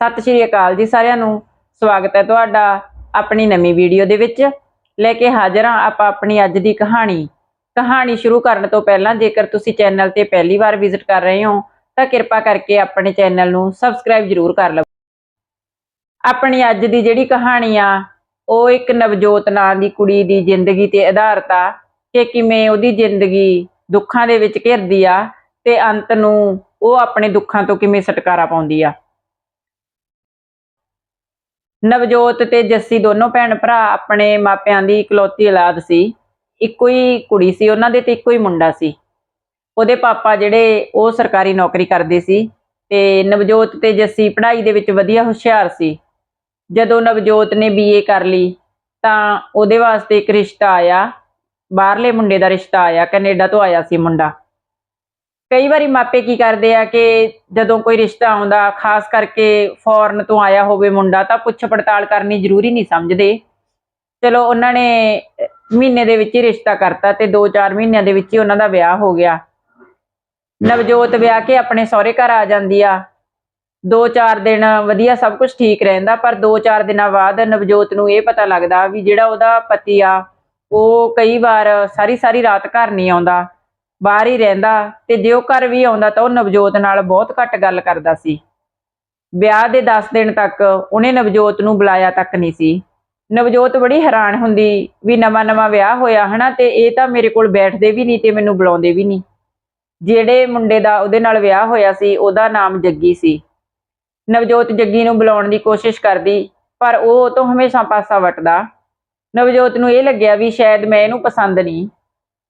ਸਤਿ ਸ਼੍ਰੀ ਅਕਾਲ ਜੀ ਸਾਰਿਆਂ ਨੂੰ। ਸਵਾਗਤ ਹੈ ਤੁਹਾਡਾ ਆਪਣੀ ਨਵੀਂ ਵੀਡੀਓ ਦੇ ਵਿੱਚ। ਲੈ ਕੇ ਹਾਜ਼ਰ ਹਾਂ ਆਪਾਂ ਆਪਣੀ ਅੱਜ ਦੀ ਕਹਾਣੀ। ਕਹਾਣੀ ਸ਼ੁਰੂ ਕਰਨ ਤੋਂ ਪਹਿਲਾਂ ਜੇਕਰ ਤੁਸੀਂ ਚੈਨਲ ਤੇ ਪਹਿਲੀ ਵਾਰ ਵਿਜ਼ਿਟ ਕਰ ਰਹੇ ਹੋ, ਤਾਂ ਕਿਰਪਾ ਕਰਕੇ ਆਪਣੇ ਚੈਨਲ ਨੂੰ ਸਬਸਕ੍ਰਾਈਬ ਜ਼ਰੂਰ ਕਰ ਲਵੋ। ਆਪਣੀ ਅੱਜ ਦੀ ਜਿਹੜੀ ਕਹਾਣੀ ਆ, ਉਹ ਇੱਕ ਨਵਜੋਤ ਨਾਂ ਦੀ ਕੁੜੀ ਦੀ ਜ਼ਿੰਦਗੀ ਤੇ ਆਧਾਰਿਤ ਆ ਕਿ ਕਿਵੇਂ ਉਹਦੀ ਜ਼ਿੰਦਗੀ ਦੁੱਖਾਂ ਦੇ ਵਿੱਚ ਘਿਰਦੀ ਆ ਤੇ ਅੰਤ ਨੂੰ ਉਹ ਆਪਣੇ ਦੁੱਖਾਂ ਤੋਂ ਕਿਵੇਂ ਛੁਟਕਾਰਾ ਪਾਉਂਦੀ ਆ। ਨਵਜੋਤ ਤੇ ਜੱਸੀ ਦੋਨੋਂ ਭੈਣ ਭਰਾ ਆਪਣੇ ਮਾਪਿਆਂ ਦੀ ਇਕਲੌਤੀ ਔਲਾਦ ਸੀ। ਇੱਕੋ ਹੀ ਕੁੜੀ ਸੀ, ਉਹਨਾਂ ਦੇ ਤੇ ਇੱਕੋ ਹੀ ਮੁੰਡਾ ਸੀ। ਉਹਦੇ ਪਾਪਾ ਜਿਹੜੇ, ਉਹ ਸਰਕਾਰੀ ਨੌਕਰੀ ਕਰਦੇ ਸੀ ਤੇ ਨਵਜੋਤ ਤੇ ਜੱਸੀ ਪੜ੍ਹਾਈ ਦੇ ਵਿੱਚ ਵਧੀਆ ਹੁਸ਼ਿਆਰ ਸੀ। ਜਦੋਂ ਨਵਜੋਤ ਨੇ ਬੀਏ ਕਰ ਲਈ, ਤਾਂ ਉਹਦੇ ਵਾਸਤੇ ਇੱਕ ਰਿਸ਼ਤਾ ਆਇਆ, ਬਾਹਰਲੇ ਮੁੰਡੇ ਦਾ ਰਿਸ਼ਤਾ ਆਇਆ, ਕੈਨੇਡਾ ਤੋਂ ਆਇਆ ਸੀ ਮੁੰਡਾ। ਕਈ ਵਾਰੀ ਮਾਪੇ ਕੀ ਕਰਦੇ ਆ ਕਿ ਜਦੋਂ ਕੋਈ ਰਿਸ਼ਤਾ ਆਉਂਦਾ, ਖਾਸ ਕਰਕੇ ਫੋਰਨ ਤੋਂ ਆਇਆ ਹੋਵੇ ਮੁੰਡਾ, ਤਾਂ ਪੁੱਛ ਪੜਤਾਲ ਕਰਨੀ ਜ਼ਰੂਰੀ ਨਹੀਂ ਸਮਝਦੇ। ਚਲੋ, ਉਹਨਾਂ ਨੇ ਮਹੀਨੇ ਦੇ ਵਿੱਚ ਹੀ ਰਿਸ਼ਤਾ ਕਰਤਾ ਤੇ 2-4 ਮਹੀਨਿਆਂ ਦੇ ਵਿੱਚ ਹੀ ਉਹਨਾਂ ਦਾ ਵਿਆਹ ਹੋ ਗਿਆ। ਨਵਜੋਤ ਵਿਆਹ ਕੇ ਆਪਣੇ ਸਹੁਰੇ ਘਰ ਆ ਜਾਂਦੀ ਆ। 2-4 ਦਿਨ ਵਧੀਆ ਸਭ ਕੁਝ ਠੀਕ ਰਹਿੰਦਾ, ਪਰ 2-4 ਦਿਨਾਂ ਬਾਅਦ ਨਵਜੋਤ ਨੂੰ ਇਹ ਪਤਾ ਲੱਗਦਾ ਵੀ ਜਿਹੜਾ ਉਹਦਾ ਪਤੀ ਆ, ਉਹ ਕਈ ਵਾਰ ਸਾਰੀ ਸਾਰੀ ਰਾਤ ਘਰ ਨਹੀਂ ਆਉਂਦਾ। ਬਾਹਰ ਹੀ ਰਹਿੰਦਾ ਤੇ ਜੇ ਉਹ ਘਰ ਵੀ ਆਉਂਦਾ ਤਾਂ ਉਹ ਨਵਜੋਤ ਨਾਲ ਬਹੁਤ ਘੱਟ ਗੱਲ ਕਰਦਾ ਸੀ। ਵਿਆਹ ਦੇ 10 ਦਿਨ ਤੱਕ ਉਹਨੇ ਨਵਜੋਤ ਨੂੰ ਬੁਲਾਇਆ ਤੱਕ ਨਹੀਂ ਸੀ। ਨਵਜੋਤ ਬੜੀ ਹੈਰਾਨ ਹੁੰਦੀ ਵੀ ਨਵਾਂ ਨਵਾਂ ਵਿਆਹ ਹੋਇਆ ਹਨਾ ਤੇ ਇਹ ਤਾਂ ਮੇਰੇ ਕੋਲ ਬੈਠਦੇ ਵੀ ਨਹੀਂ ਤੇ ਮੈਨੂੰ ਬੁਲਾਉਂਦੇ ਵੀ ਨਹੀਂ। ਜਿਹੜੇ ਮੁੰਡੇ ਦਾ ਉਹਦੇ ਨਾਲ ਵਿਆਹ ਹੋਇਆ ਸੀ, ਉਹਦਾ ਨਾਮ ਜੱਗੀ ਸੀ। ਨਵਜੋਤ ਜੱਗੀ ਨੂੰ ਬੁਲਾਉਣ ਦੀ ਕੋਸ਼ਿਸ਼ ਕਰਦੀ, ਪਰ ਉਹ ਉਹ ਤੋਂ ਹਮੇਸ਼ਾ ਪਾਸਾ ਵਟਦਾ। ਨਵਜੋਤ ਨੂੰ ਇਹ ਲੱਗਿਆ ਵੀ ਸ਼ਾਇਦ ਮੈਂ ਇਹਨੂੰ ਪਸੰਦ ਨਹੀਂ।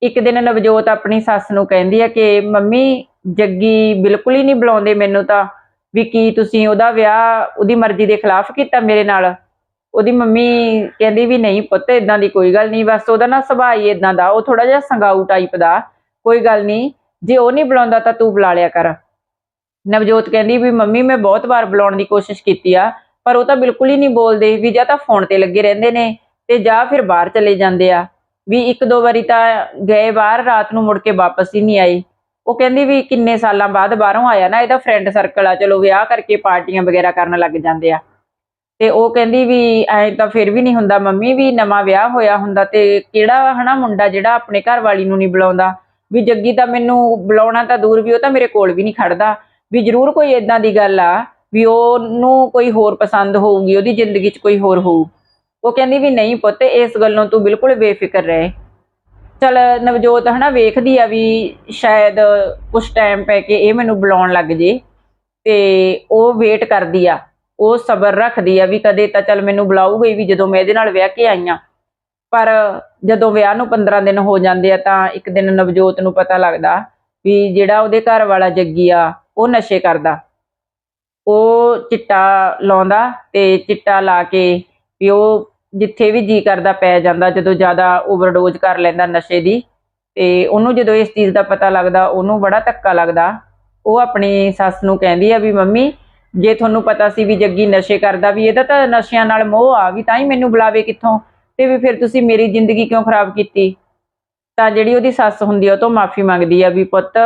ਇੱਕ ਦਿਨ ਨਵਜੋਤ ਆਪਣੀ ਸੱਸ ਨੂੰ ਕਹਿੰਦੀ ਆ ਕਿ, ਮੰਮੀ, ਜੱਗੀ ਬਿਲਕੁਲ ਹੀ ਨਹੀਂ ਬੁਲਾਉਂਦੇ ਮੈਨੂੰ ਤਾਂ। ਵੀ ਕੀ ਤੁਸੀਂ ਉਹਦਾ ਵਿਆਹ ਉਹਦੀ ਮਰਜ਼ੀ ਦੇ ਖਿਲਾਫ ਕੀਤਾ ਮੇਰੇ ਨਾਲ? ਉਹਦੀ ਮੰਮੀ ਕਹਿੰਦੀ ਵੀ, ਨਹੀਂ ਪੁੱਤ ਇਦਾਂ ਦੀ ਕੋਈ ਗੱਲ ਨਹੀਂ। ਬਸ ਉਹਦਾ ਨਾ ਸੁਭਾਅ ਹੀ ਇਦਾਂ ਦਾ, ਉਹ ਥੋੜਾ ਜਿਹਾ ਸੰਗਾਊ ਟਾਈਪ ਦਾ। ਕੋਈ ਗੱਲ ਨਹੀਂ, ਜੇ ਉਹ ਨਹੀਂ ਬੁਲਾਉਂਦਾ ਤਾਂ ਤੂੰ ਬੁਲਾ ਲਿਆ ਕਰ। ਨਵਜੋਤ ਕਹਿੰਦੀ ਵੀ, ਮੰਮੀ, ਮੈਂ ਬਹੁਤ ਵਾਰ ਬੁਲਾਉਣ ਦੀ ਕੋਸ਼ਿਸ਼ ਕੀਤੀ ਆ, ਪਰ ਉਹ ਤਾਂ ਬਿਲਕੁਲ ਹੀ ਨਹੀਂ ਬੋਲਦੇ। ਵੀ ਜਾਂ ਤਾਂ ਫੋਨ ਤੇ ਲੱਗੇ ਰਹਿੰਦੇ ਨੇ ਤੇ ਜਾਂ ਫਿਰ ਬਾਹਰ ਚਲੇ ਜਾਂਦੇ ਆ। ਵੀ ਇੱਕ ਦੋ ਵਾਰੀ ਤਾਂ ਗਏ ਬਾਹਰ, ਰਾਤ ਨੂੰ ਮੁੜ ਕੇ ਵਾਪਸ ਹੀ ਨਹੀਂ ਆਏ ਉਹ ਕਹਿੰਦੀ ਵੀ ਕਿੰਨੇ ਸਾਲਾਂ ਬਾਅਦ ਬਾਹਰੋਂ ਆਇਆ ਨਾ, ਇਹਦਾ ਫਰੈਂਡ ਸਰਕਲ ਆ, ਚਲੋ ਵਿਆਹ ਕਰਕੇ ਪਾਰਟੀਆਂ ਵਗੈਰਾ ਕਰਨ ਲੱਗ ਜਾਂਦੇ ਆ। ਤੇ ਉਹ ਕਹਿੰਦੀ ਵੀ ਐ ਤਾਂ ਫਿਰ ਵੀ ਨਹੀਂ ਹੁੰਦਾ ਮੰਮੀ, ਵੀ ਨਵਾਂ ਵਿਆਹ ਹੋਇਆ ਹੁੰਦਾ ਤੇ ਕਿਹੜਾ ਹਨਾ ਮੁੰਡਾ ਜਿਹੜਾ ਆਪਣੇ ਘਰ ਵਾਲੀ ਨੂੰ ਨਹੀਂ ਬੁਲਾਉਂਦਾ? ਵੀ ਜੱਗੀ ਤਾਂ ਮੈਨੂੰ ਬੁਲਾਉਣਾ ਤਾਂ ਦੂਰ ਵੀ, ਉਹ ਤਾਂ ਮੇਰੇ ਕੋਲ ਵੀ ਨਹੀਂ ਖੜਦਾ। ਵੀ ਜ਼ਰੂਰ ਕੋਈ ਇਦਾਂ ਦੀ ਗੱਲ ਆ, ਵੀ ਉਹਨੂੰ ਕੋਈ ਹੋਰ ਪਸੰਦ ਹੋਊਗੀ, ਉਹਦੀ ਜ਼ਿੰਦਗੀ 'ਚ ਕੋਈ ਹੋਰ ਹੋਊ। ਉਹ ਕਹਿੰਦੀ ਵੀ ਨਹੀਂ ਪੁੱਤ, ਇਸ ਗੱਲੋਂ ਤੂੰ ਬਿਲਕੁਲ ਬੇਫਿਕਰ ਰਹੇ। ਚਲ ਨਵਜੋਤ ਹਨਾ ਵੇਖਦੀ ਆ ਵੀ ਸ਼ਾਇਦ ਕੁਝ ਟਾਈਮ ਪੈ ਕੇ ਇਹ ਮੈਨੂੰ ਬੁਲਾਉਣ ਲੱਗ ਜੇ, ਤੇ ਉਹ ਵੇਟ ਕਰਦੀ ਆ, ਉਹ ਸਬਰ ਰੱਖਦੀ ਆ ਵੀ ਕਦੇ ਤਾਂ ਚਲ ਮੈਨੂੰ ਬੁਲਾਊਗਾ ਵੀ ਜਦੋਂ ਮੈਂ ਇਹਦੇ ਨਾਲ ਵਿਆਹ ਕੇ ਆਈਆਂ ਪਰ ਜਦੋਂ ਵਿਆਹ ਨੂੰ 15 ਦਿਨ ਹੋ ਜਾਂਦੇ ਆ ਤਾਂ ਇੱਕ ਦਿਨ ਨਵਜੋਤ ਨੂੰ ਪਤਾ ਲੱਗਦਾ ਵੀ ਜਿਹੜਾ ਉਹਦੇ ਘਰ ਵਾਲਾ ਜੱਗੀ ਆ, ਉਹ ਨਸ਼ੇ ਕਰਦਾ। ਉਹ ਚਿੱਟਾ ਲਾਉਂਦਾ ਤੇ ਚਿੱਟਾ ਲਾ ਕੇ ਵੀ ਉਹ ਜਿੱਥੇ ਵੀ ਜੀ ਕਰਦਾ ਪੈ ਜਾਂਦਾ, ਜਦੋਂ ਜ਼ਿਆਦਾ ਓਵਰਡੋਜ਼ ਕਰ ਲੈਂਦਾ ਨਸ਼ੇ ਦੀ, ਤੇ ਉਹਨੂੰ ਜਦੋਂ ਇਸ ਚੀਜ਼ ਦਾ ਪਤਾ ਲੱਗਦਾ, ਉਹਨੂੰ ਬੜਾ ਧੱਕਾ ਲੱਗਦਾ। ਉਹ ਆਪਣੀ ਸੱਸ ਨੂੰ ਕਹਿੰਦੀ ਆ ਵੀ, ਮੰਮੀ, ਜੇ ਤੁਹਾਨੂੰ ਪਤਾ ਸੀ ਵੀ ਜੱਗੀ ਨਸ਼ੇ ਕਰਦਾ ਵੀ, ਇਹਦਾ ਤਾਂ ਨਸ਼ਿਆਂ ਨਾਲ ਮੋਹ ਆ ਵੀ ਤਾਂ ਹੀ ਮੈਨੂੰ ਬੁਲਾਵੇ ਕਿੱਥੋਂ? ਤੇ ਵੀ ਫਿਰ ਤੁਸੀਂ ਮੇਰੀ ਜ਼ਿੰਦਗੀ ਕਿਉਂ ਖਰਾਬ ਕੀਤੀ? ਤਾਂ ਜਿਹੜੀ ਉਹਦੀ ਸੱਸ ਹੁੰਦੀ ਆ, ਉਹ ਤੋਂ ਮਾਫੀ ਮੰਗਦੀ ਆ ਵੀ, ਪੁੱਤ,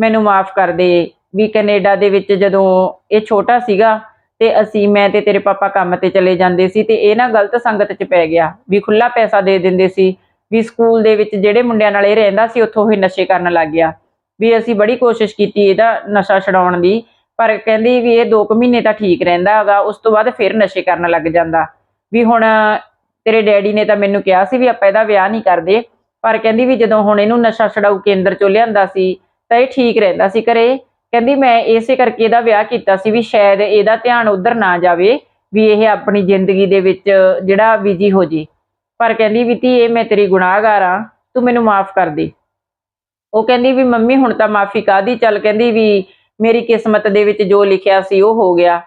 ਮੈਨੂੰ ਮਾਫ ਕਰ ਦੇ। ਵੀ ਕੈਨੇਡਾ ਦੇ ਵਿੱਚ ਜਦੋਂ ਇਹ ਛੋਟਾ ਸੀਗਾ ਤੇ ਅਸੀਂ, ਮੈਂ ਤੇ ਤੇਰੇ ਪਾਪਾ ਕੰਮ ਤੇ ਚਲੇ ਜਾਂਦੇ ਸੀ ਤੇ ਇਹ ਨਾ ਗਲਤ ਸੰਗਤ 'ਚ ਪੈ ਗਿਆ ਵੀ ਖੁੱਲਾ ਪੈਸਾ ਦੇ ਦਿੰਦੇ ਸੀ, ਵੀ ਸਕੂਲ ਦੇ ਵਿੱਚ ਜਿਹੜੇ ਮੁੰਡਿਆਂ ਨਾਲ ਇਹ ਰਹਿੰਦਾ ਸੀ ਉੱਥੋਂ ਹੀ ਨਸ਼ੇ ਕਰਨ ਲੱਗ ਗਿਆ। ਵੀ ਅਸੀਂ ਬੜੀ ਕੋਸ਼ਿਸ਼ ਕੀਤੀ ਇਹਦਾ ਨਸ਼ਾ ਛਡਾਉਣ ਦੀ, ਪਰ ਕਹਿੰਦੀ ਵੀ ਇਹ 2 ਮਹੀਨੇ ਤਾਂ ਠੀਕ ਰਹਿੰਦਾ ਹੈਗਾ, ਉਸ ਤੋਂ ਬਾਅਦ ਫਿਰ ਨਸ਼ੇ ਕਰਨ ਲੱਗ ਜਾਂਦਾ। ਵੀ ਹੁਣ ਤੇਰੇ ਡੈਡੀ ਨੇ ਤਾਂ ਮੈਨੂੰ ਕਿਹਾ ਸੀ ਵੀ ਆਪਾਂ ਇਹਦਾ ਵਿਆਹ ਨਹੀਂ ਕਰਦੇ, ਪਰ ਕਹਿੰਦੀ ਵੀ ਜਦੋਂ ਹੁਣ ਇਹਨੂੰ ਨਸ਼ਾ ਛਡਾਊ ਕੇਂਦਰ ਚੋਂ ਲਿਆਂਦਾ ਸੀ, ਤਾਂ ਇਹ ਠੀਕ ਰਹਿੰਦਾ ਸੀ ਘਰੇ। ਕਹਿੰਦੀ ਮੈਂ ਇਸੇ ਕਰਕੇ ਇਹਦਾ ਵਿਆਹ ਕੀਤਾ ਸੀ ਵੀ ਸ਼ਾਇਦ ਇਹਦਾ ਧਿਆਨ ਉਧਰ ਨਾ ਜਾਵੇ ਵੀ ਇਹ ਆਪਣੀ ਜ਼ਿੰਦਗੀ ਦੇ ਵਿੱਚ ਜਿਹੜਾ ਬਿਜ਼ੀ ਹੋ ਜੇ। ਪਰ ਕਹਿੰਦੀ ਵੀ ਧੀਏ ਮੈਂ ਤੇਰੀ ਗੁਨਾਹਗਾਰ ਆ ਤੂੰ ਮੈਨੂੰ ਮਾਫ ਕਰ ਦੇ। ਉਹ ਕਹਿੰਦੀ ਵੀ ਮੰਮੀ ਹੁਣ ਤਾਂ ਮਾਫੀ ਕਾਦੀ ਚੱਲ ਕਹਿੰਦੀ ਵੀ ਮੇਰੀ ਕਿਸਮਤ ਦੇ ਵਿੱਚ ਜੋ ਲਿਖਿਆ ਸੀ ਉਹ ਹੋ ਗਿਆ।